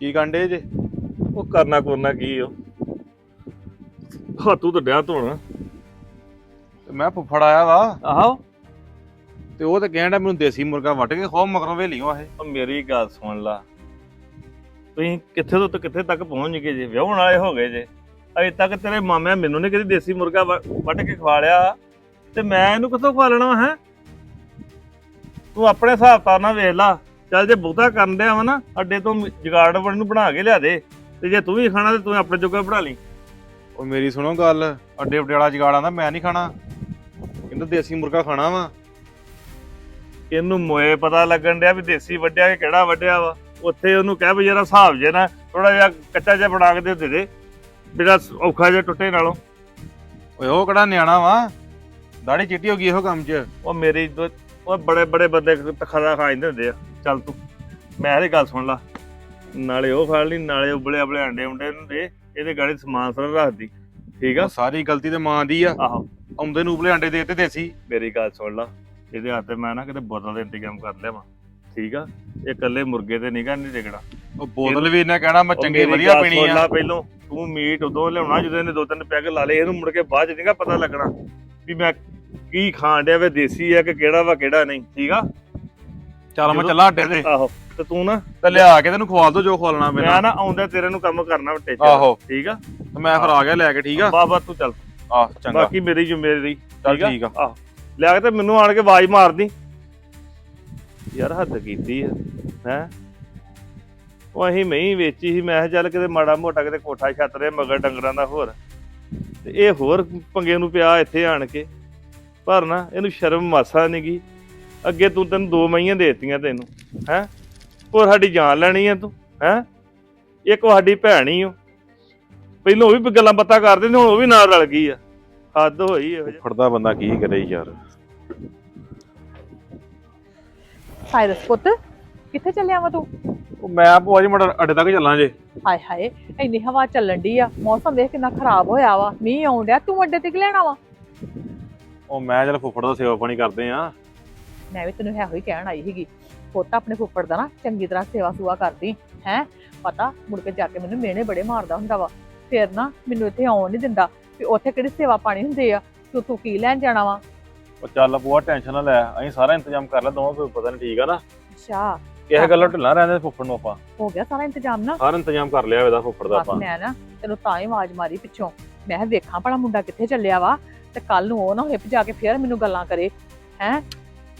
ਕੀ ਕੰਡੇ ਜੇ? ਉਹ ਕਰਨਾ ਕਰਨਾ ਕੀ ਉਹ ਹੱਥੂ ਤਾਂ ਡਿਆ ਧੋਣ। ਤੇ ਮੈਂ ਫੁੱਫੜ ਆਇਆ ਵਾ। ਆਹੋ। ਤੇ ਉਹ ਤੇ ਕਹਿੰਦਾ ਮੈਨੂੰ ਦੇਸੀ ਮੁਰਗਾ ਵੱਟ ਕੇ ਖੋ ਮਗਰੋਂ ਵੇਲੀਓ ਇਹ। ਉਹ ਮੇਰੀ ਗੱਲ ਸੁਣ ਲਾ। ਤੁਸੀਂ ਕਿੱਥੇ ਤੋਂ ਤੇ ਕਿੱਥੇ ਤੱਕ ਪਹੁੰਚ ਗਏ ਜੇ? ਵਿਆਹਣ ਵਾਲੇ ਹੋ ਗਏ ਜੇ। ਅਜੇ ਤੱਕ ਤੇਰੇ ਮਾਮਿਆਂ ਮੈਨੂੰ ਨੇ ਕਦੀ ਦੇਸੀ ਮੁਰਗਾ ਵ- ਵੱਢ ਕੇ ਖਵਾ ਲਿਆ। ਤੇ ਮੈਂ ਇਹਨੂੰ ਕਿੱਥੋਂ ਖਵਾ ਲੈਣਾ ਹੈ? ਤੂੰ ਆਪਣੇ ਹਿਸਾਬ ਨਾਲ ਵੇਖ ਲਾ। ਚੱਲ ਜੇ ਬਹੁਤਾ ਕਰਨ ਡਿਆ ਵਾ ਨਾ ਅੱਡੇ ਤੋਂ ਜਗਾੜ ਬਣ ਨੂੰ ਬਣਾ ਕੇ ਲਿਆ ਦੇ। ਤੇ ਜੇ ਤੂੰ ਵੀ ਖਾਣਾ ਤੇ ਤੂੰ ਆਪਣੇ ਜੋਗਾ ਬਣਾ ਲਈ। ਉਹ ਮੇਰੀ ਸੁਣੋ ਗੱਲ ਅੱਡੇ ਵਾਲਾ ਜਗਾੜਾਂ ਦਾ ਮੈਂ ਨਹੀਂ ਖਾਣਾ। ਕਹਿੰਦਾ ਦੇਸੀ ਮੁਰਗਾ ਖਾਣਾ ਵਾ। ਇਹਨੂੰ ਮੋਏ ਪਤਾ ਲੱਗਣ ਡਿਆ ਵੀ ਦੇਸੀ ਵੱਡਿਆ ਕਿ ਕਿਹੜਾ ਵੱਡਿਆ ਵਾ। ਉੱਥੇ ਉਹਨੂੰ ਕਹਿ ਵੀ ਜਰਾ ਹਿਸਾਬ ਜੇ ਨਾ ਥੋੜਾ ਜਿਹਾ ਕੱਚਾ ਜਿਹਾ ਬਣਾ ਕੇ ਦੇ ਦੇ ਦੇ। ਜਿਹੜਾ ਔਖਾ ਜਿਹਾ ਟੁੱਟੇ ਨਾਲੋਂ। ਓਏ ਉਹ ਕਿਹੜਾ ਨਿਆਣਾ ਵਾ? ਦਾੜੀ ਚਿੱਟੀ ਹੋ ਗਈ ਇਹੋ ਕੰਮ 'ਚ। ਉਹ ਮੇਰੀ ਉਹ ਬੜੇ ਬੜੇ ਬੰਦੇ ਤਖਰਾ ਖਾ ਜਾਂਦੇ ਹੁੰਦੇ ਆ। ਚੱਲ ਤੂੰ ਮੈਂ ਇਹਦੀ ਗੱਲ ਸੁਣ ਲਾ। ਨਾਲੇ ਉਹ ਫੜ ਲਈ ਨਾਲੇ ਉਬਲੇ ਉਬਲੇ ਅੰਡੇ ਹੁੰਦੇ ਨੂੰ ਦੇ ਇਹਦੇ ਗਾੜੀ ਸਮਾਨ ਸਾਰਾ ਰੱਖਦੀ ਠੀਕ ਆ? ਸਾਰੀ ਗਲਤੀ ਤੇ ਮਾਂ ਦੀ ਆ। ਆਹੋ। ਆਉਂਦੇ ਨੂੰ ਉਬਲੇ ਆਂਡੇ ਦੇ ਤੇ ਦੇਸੀ। ਮੇਰੀ ਗੱਲ ਸੁਣ ਲਾ ਇਹਦੇ ਹੱਥੇ ਮੈਂ ਨਾ ਕਿਤੇ ਬੋਤਲ ਦਾ ਇੰਤਜ਼ਾਮ ਕਰ ਲਿਆਵਾਂ ਠੀਕ ਆ? ਇਹ ਇਕੱਲੇ ਮੁਰਗੇ ਤੇ ਨਿਗਾ ਨਹੀਂ ਟਿਕਣਾ ਉਹ ਬੋਤਲ ਵੀ ਇਹਨੇ ਕਹਿਣਾ ਮੈਂ ਚੰਗੀ ਵਧੀਆ ਪੀਣੀ ਆ। ਪਹਿਲੋਂ ਤੂੰ ਮੀਟ ਉਦੋਂ ਲਿਆਉਣਾ ਜਦੋਂ ਇਹਨੇ ਦੋ ਤਿੰਨ ਪੈਗ ਲਾ ਲਏ ਇਹਨੂੰ ਮੁੜ ਕੇ ਬਾਅਦ ਚ ਨਹੀਂਗਾ ਪਤਾ ਲੱਗਣਾ ਵੀ ਮੈਂ ਕੀ ਖਾਣ ਡਿਆ ਵੇ ਦੇਸੀ ਆ ਕਿ ਕਿਹੜਾ ਵਾ ਕਿਹੜਾ ਨਹੀਂ ਠੀਕ ਆ? ਚੱਲ ਮੈਂ ਚੱਲਾਂ ਅੱਡੇ ਤੇ। ਆਹੋ ਤੇ ਤੂੰ ਨਾ ਤੇ ਲਿਆ ਕੇ ਤੈਨੂੰ ਖਵਾ ਦੋ ਜੋ ਖਵਾਲਣਾ ਮੈਂ ਨਾ ਆਉਂਦਾ ਤੇਰੇ ਨੂੰ ਕੰਮ ਕਰਨਾ ਵੱਟੇ ਚ। ਆਹੋ। ਠੀਕ ਆ? ਤੇ ਮੈਂ ਫਿਰ ਆ ਗਿਆ ਲੈ ਕੇ ਠੀਕ ਆ? ਬਾਬਾ ਤੂੰ ਚੱਲ। ਆਹ ਚੰਗਾ। ਬਾਕੀ ਮੇਰੀ ਜ਼ਿੰਮੇਵਾਰੀ ਚੱਲ ਠੀਕ ਆ? ਆਹੋ। ਲਿਆ ਕੇ ਤੇ ਮੈਨੂੰ ਆਣ ਕੇ ਆਵਾਜ਼ ਮਾਰਦੀ। ਯਾਰ ਹੱਦ ਕੀਤੀ ਆ ਹੈ? ਉਹ ਅਸੀਂ ਮਹੀਂ ਵੇਚੀ ਸੀ ਮੈਂ ਚੱਲ ਕਿਤੇ ਮਾੜਾ ਮੋਟਾ ਕਿਤੇ ਕੋਠਾ ਛੱਤ ਰਿਹਾ ਮਗਰ ਡੰਗਰਾਂ ਦਾ ਹੋਰ। ਤੇ ਇਹ ਹੋਰ ਪੰਗੇ ਨੂੰ ਪਿਆ ਇੱਥੇ ਆਣ ਕੇ। ਪਰ ਨਾ ਇਹਨੂੰ ਸ਼ਰਮ ਮਾਸਾ ਨੀ ਗੀ ਅੱਗੇ ਤੂੰ ਤੈਨੂੰ ਦੋ ਮਈਆਂ ਦੇਤੀਆਂ ਤੈਨੂੰ ਹੈ? ਹੋਰ ਸਾਡੀ ਜਾਨ ਲੈਣੀ ਆ ਤੂੰ ਹੈ? ਇੱਕ ਸਾਡੀ ਭੈਣ ਹੀ ਓ। ਪਹਿਲਾਂ ਉਹ ਵੀ ਗੱਲਾਂ ਬਾਤਾਂ ਕਰਦੇ ਨੇ ਹੁਣ ਉਹ ਵੀ ਨਾਲ ਰਲ ਗਈ ਆ। ਹੱਦ ਹੋਈ ਇਹੋ ਜਿਹੀ। ਫੜਦਾ ਬੰਦਾ ਕੀ ਕਰੇ ਯਾਰ। ਸਾਇਰਸ ਪੁੱਤ ਕਿੱਥੇ ਚੱਲਿਆ ਵਾ ਤੂੰ? ਉਹ ਮੈਂ ਭੂਆ ਜੀ ਮੜਾ ਅੱਡੇ ਤੱਕ ਚੱਲਾਂ ਜੇ। ਹਾਏ ਹਾਏ ਇੰਨੀ ਹਵਾ ਚੱਲਣ ਦੀ ਆ ਮੌਸਮ ਦੇਖ ਕਿੰਨਾ ਖਰਾਬ ਹੋਇਆ ਵਾ ਮੀਂਹ ਆਉਣ ਡਿਆ ਤੂੰ ਅੱਡੇ ਤੇ ਕਿ ਲੈਣਾ ਵਾ? ਉਹ ਮੈਂ ਚੱਲ ਫੁੱਫੜ ਦਾ ਸੇਵਾ ਪਾਣੀ ਕਰਦੇ ਆ। ਮੈਂ ਵੀ ਤੈਨੂੰ ਇਹੋ ਹੀ ਕਹਿਣ ਆਈ ਸੀਗੀ ਪੁੱਤ ਆਪਣੇ ਫੁੱਫੜ ਦਾ ਨਾ ਚੰਗੀ ਤਰ੍ਹਾਂ ਸੇਵਾ ਸੁਆ ਕਰਦੀ ਹੈ ਪਤਾ ਮੁੜ ਕੇ ਜਾ ਕੇ ਮੈਨੂੰ ਮਿਹਣੇ ਬੜੇ ਮਾਰਦਾ ਹੁੰਦਾ ਵਾ ਫਿਰ ਨਾ ਮੈਨੂੰ ਇੱਥੇ ਆਉਣ ਨਹੀਂ ਦਿੰਦਾ ਵੀ ਉੱਥੇ ਕਿਹੜੀ ਸੇਵਾ ਪਾਣੀ ਹੁੰਦੇ ਆ ਤੂੰ ਤੂੰ ਕੀ ਲੈਣ ਜਾਣਾ ਵਾ? ਉਹ ਚੱਲ ਭੂਆ ਟੈਨਸ਼ਨ ਨਾ ਲੈ ਅਸੀਂ ਸਾਰਾ ਇੰਤਜ਼ਾਮ ਕਰ ਲਿਆ ਦੋਵਾਂ ਕੋਈ ਪਤਾ ਨਹੀਂ ਠੀਕ ਆ ਨਾ। ਅੱਛਾ ਕਿਸੇ ਗੱਲੋਂ ਢਿੱਲਾ ਰਹਿੰਦੇ ਫੁੱਫੜ ਨੂੰ ਆਪਾਂ। ਹੋ ਗਿਆ ਸਾਰਾ ਇੰਤਜ਼ਾਮ ਨਾ? ਸਾਰਾ ਇੰਤਜ਼ਾਮ ਕਰ ਲਿਆ ਇਹਦਾ ਫੁੱਫੜ ਦਾ ਆਪਾਂ। ਮੈਂ ਨਾ ਤੈਨੂੰ ਤਾਂ ਹੀ ਆਵਾਜ਼ ਮਾਰੀ ਪਿੱਛੋਂ ਮੈਂ ਕਿਹਾ ਵੇਖਾਂ ਭਲਾ ਮੁੰਡਾ ਕਿੱਥੇ ਚੱਲਿਆ ਵਾ ਤੇ ਕੱਲ ਨੂੰ ਉਹ ਨਾ ਹਿੱਪ ਜਾ ਕੇ ਫੇਰ ਮੈਨੂੰ ਗੱਲਾਂ ਕਰੇ ਹੈ?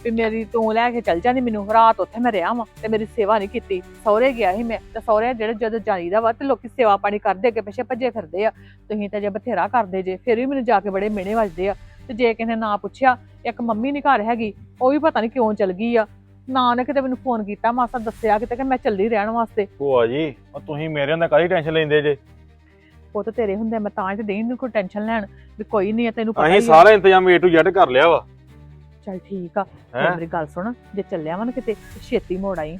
ਵੀ ਮੇਰੀ ਤੂੰ ਲੈ ਕੇ ਚੱਲ ਜਾਂਦੀ ਮੈਨੂੰ ਰਾਤ ਉੱਥੇ ਮੈਂ ਰਿਹਾ ਵਾਂ ਤੇ ਮੇਰੀ ਸੇਵਾ ਨਹੀਂ ਕੀਤੀ। ਸਹੁਰੇ ਗਿਆ ਸੀ ਮੈਂ ਤੇ ਸਹੁਰੇ ਜਿਹੜੇ ਜਦੋਂ ਜਾਈਦਾ ਵਾ ਤੇ ਲੋਕੀ ਸੇਵਾ ਪਾਣੀ ਕਰਦੇ ਅੱਗੇ ਪਿੱਛੇ ਭੱਜੇ ਫਿਰਦੇ ਆ। ਤੁਸੀਂ ਤਾਂ ਜੇ ਬਥੇਰਾ ਕਰਦੇ ਜੇ ਫਿਰ ਵੀ ਮੈਨੂੰ ਜਾ ਕੇ ਬੜੇ ਮਿਹਣੇ ਵੱਜਦੇ ਆ। ਤੇ ਜੇ ਕਿਸੇ ਨੇ ਨਾ ਪੁੱਛਿਆ ਇੱਕ ਮੰਮੀ ਨਹੀਂ ਘਰ ਹੈਗੀ ਉਹ ਵੀ ਪਤਾ ਨਹੀਂ ਕਿਉਂ ਚਲ ਗਈ ਆ। ਨਾ ਉਹਨੇ ਕਿਤੇ ਮੈਨੂੰ ਫੋਨ ਕੀਤਾ ਮਾਸਾ ਦੱਸਿਆ ਕਿਤੇ ਕਿ ਮੈਂ ਚੱਲੀ ਰਹਿਣ ਵਾਸਤੇ। ਭੂਆ ਜੀ ਉਹ ਤੁਸੀਂ ਮੇਰੇ ਹੁੰਦੇ ਕਾਹਦੀ ਟੈਨਸ਼ਨ ਲੈਂਦੇ ਜੇ? ਪੁੱਤ ਤੇਰੇ ਹੁੰਦੇ ਮੈਂ ਤਾਂ ਤੇ ਦੇਈ ਨੂੰ ਕੋਈ ਟੈਨਸ਼ਨ ਲੈਣ ਵੀ ਕੋਈ ਨਹੀਂ ਆ ਤੈਨੂੰ ਪਤਾ ਅਸੀਂ ਹੀ ਆ। ਸਾਰਾ ਇੰਤਜ਼ਾਮ A to Z ਕਰ ਲਿਆ ਵਾ। ਚੱਲ ਠੀਕ ਆ। ਹੈਂ? ਮੇਰੀ ਗੱਲ ਸੁਣ ਜੇ ਚੱਲਿਆ ਵਾ ਨਾ ਕਿਤੇ ਤੇ ਛੇਤੀ ਮੋੜ ਆਈ।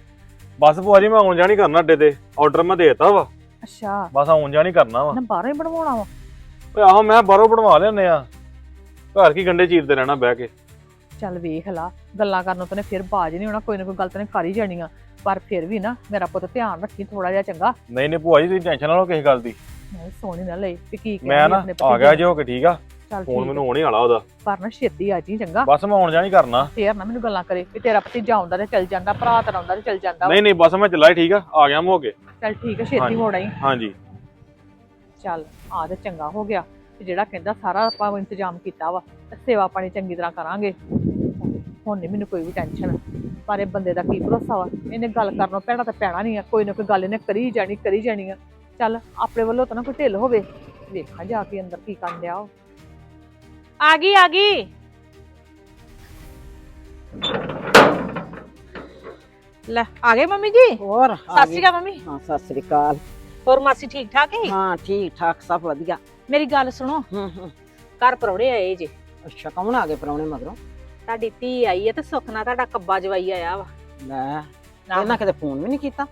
ਬਸ ਭੂਆ ਜੀ ਮੈਂ ਆਉਣ ਜਾਣੀ ਕਰਨਾ ਅੱਡੇ ਤੇ। ਆਰਡਰ ਮੈਂ ਦੇਤਾ ਵਾ। ਅੱਛਾ। ਬਸ ਆਉਣ ਜਾਣੀ ਕਰਨਾ ਵਾ। ਨਾ ਬਾਹਰੋਂ ਹੀ ਬਣਵਾਉਣਾ ਵਾ? ਓਏ ਆਹੋ ਮੈਂ ਬਾਹਰੋਂ ਬਣਵਾ ਲਿਆਉਂਦੇ ਆ। ਘਰ ਕੀ ਗੰਡੇ ਚੀਰਦੇ ਰਹਿਣਾ ਬਹਿ ਕੇ। ਚੱਲ ਵੇਖ ਲਾ ਗੱਲਾਂ ਕਰਨ ਨੇ ਫਿਰ ਬਾਜ ਨਹੀਂ ਹੋਣਾ ਕੋਈ ਨਾ ਕੋਈ ਗੱਲ ਤੈਨੂੰ ਕਰ ਹੀ ਜਾਣੀਆਂ ਪਰ ਫਿਰ ਵੀ ਨਾ ਮੇਰਾ ਪੁੱਤ ਧਿਆਨ ਰੱਖੀ ਥੋੜਾ ਜਿਹਾ ਚੰਗਾ। ਨਹੀਂ ਨਹੀਂ ਭੂਆ ਜੀ ਤੁਸੀਂ ਟੈਨਸ਼ਨ ਨਾ ਲਓ ਕਿਸੇ ਗੱਲ ਦੀ। ਮੈਂ ਸੋਣੀ ਨਾ ਲਈ ਵੀ ਕੀ ਮੈਂ ਨਾ ਆ ਗਿਆ ਜੇ ਕੇ ਠੀਕ ਆ? ਚੱਲ ਫੋਨ ਮੈਨੂੰ ਆਉਣ ਹੀ ਵਾਲਾ ਉਹਦਾ। ਪਰ ਨਾ ਛੇਤੀ ਆ ਜੀ ਚੰਗਾ। ਬਸ ਮੈਂ ਆਉਣ ਜਾਣੀ ਕਰਨਾ। ਫੇਰ ਨਾ ਮੈਨੂੰ ਗੱਲਾਂ ਕਰੇ ਵੀ ਤੇਰਾ ਭਤੀਜਾ ਆਉਂਦਾ ਤੇ ਚੱਲ ਜਾਂਦਾ ਭਰਾ ਤੇਰਾ ਆਉਂਦਾ ਤੇ ਚੱਲ ਜਾਂਦਾ। ਨਹੀਂ ਨਹੀਂ ਬਸ ਮੈਂ ਚੱਲਾ ਹੀ ਠੀਕ ਆ? ਆ ਗਿਆ ਮੈਂ ਹੋ ਕੇ ਚੱਲ ਠੀਕ ਹੈ ਛੇਤੀ। ਮੋੜ ਆਈ ਹਾਂਜੀ। ਚੱਲ ਆ ਤੇ ਚੰਗਾ ਹੋ ਗਿਆ। ਤੇ ਜਿਹੜਾ ਕਹਿੰਦਾ ਸਾਰਾ ਆਪਾਂ ਇੰਤਜ਼ਾਮ ਕੀਤਾ ਵਾ ਤੇ ਸੇਵਾ ਪਾਣੀ ਚੰਗੀ ਤਰ੍ਹਾਂ ਕਰਾਂਗੇ। ਹੁਣ ਨਹੀਂ ਮੈਨੂੰ ਕੋਈ ਵੀ ਟੈਨਸ਼ਨ ਪਰ ਇਹ ਬੰਦੇ ਦਾ ਕੀ ਭਰੋਸਾ ਵਾ? ਇਹਨੇ ਗੱਲ ਕਰਨੋਂ ਪੈਣਾ ਤਾਂ ਪੈਣਾ ਨਹੀਂ ਆ। ਕੋਈ ਨਾ ਕੋਈ ਗੱਲ ਇਹਨੇ ਕਰੀ ਜਾਣੀ ਕਰੀ ਜਾਣੀ ਆ। ਚੱਲ ਆਪਣੇ ਵੱਲੋਂ ਤਾਂ ਨਾ ਕੋਈ ਢਿੱਲ ਹੋਵੇ। ਵੇਖਾਂ ਜਾ ਕੇ ਅੰਦਰ ਕੀ ਕਰਨ ਡਿਆ ਉਹ ਆ ਗਈ ਆ ਗਈ। ਲੈ ਆ ਗਏ ਮੰਮੀ ਜੀ? ਹੋਰ ਆ ਸਤਿ। ਸ਼੍ਰੀ ਅਕਾਲ ਮੰਮੀ। ਹਾਂ ਸਤਿ ਸ੍ਰੀ ਅਕਾਲ। ਹੋਰ ਮਾਸੀ ਠੀਕ ਠਾਕ ਹੈ ਹਾਂ ਠੀਕ ਠਾਕ ਸਭ ਵਧੀਆ। ਮੇਰੀ ਗੱਲ ਸੁਣੋ। ਹੂੰ ਹੂੰ। ਘਰ ਪਰੌੜੇ ਆਏ ਜੇ। ਅੱਛਾ ਕੌਣ ਆ ਗਏ ਪਰੌਣੇ ਮਗਰੋਂ? ਤੁਹਾਡੀ ਧੀ ਆਈ ਹੈ ਤੇ ਸੁੱਖ ਨਾਲ ਤੁਹਾਡਾ ਕੱਬਾ ਜਵਾਈ ਆਇਆ ਵਾ। ਲੈ ਇਹਨਾਂ ਕਿਤੇ ਫੋਨ ਵੀ ਨਹੀਂ ਕੀਤਾ?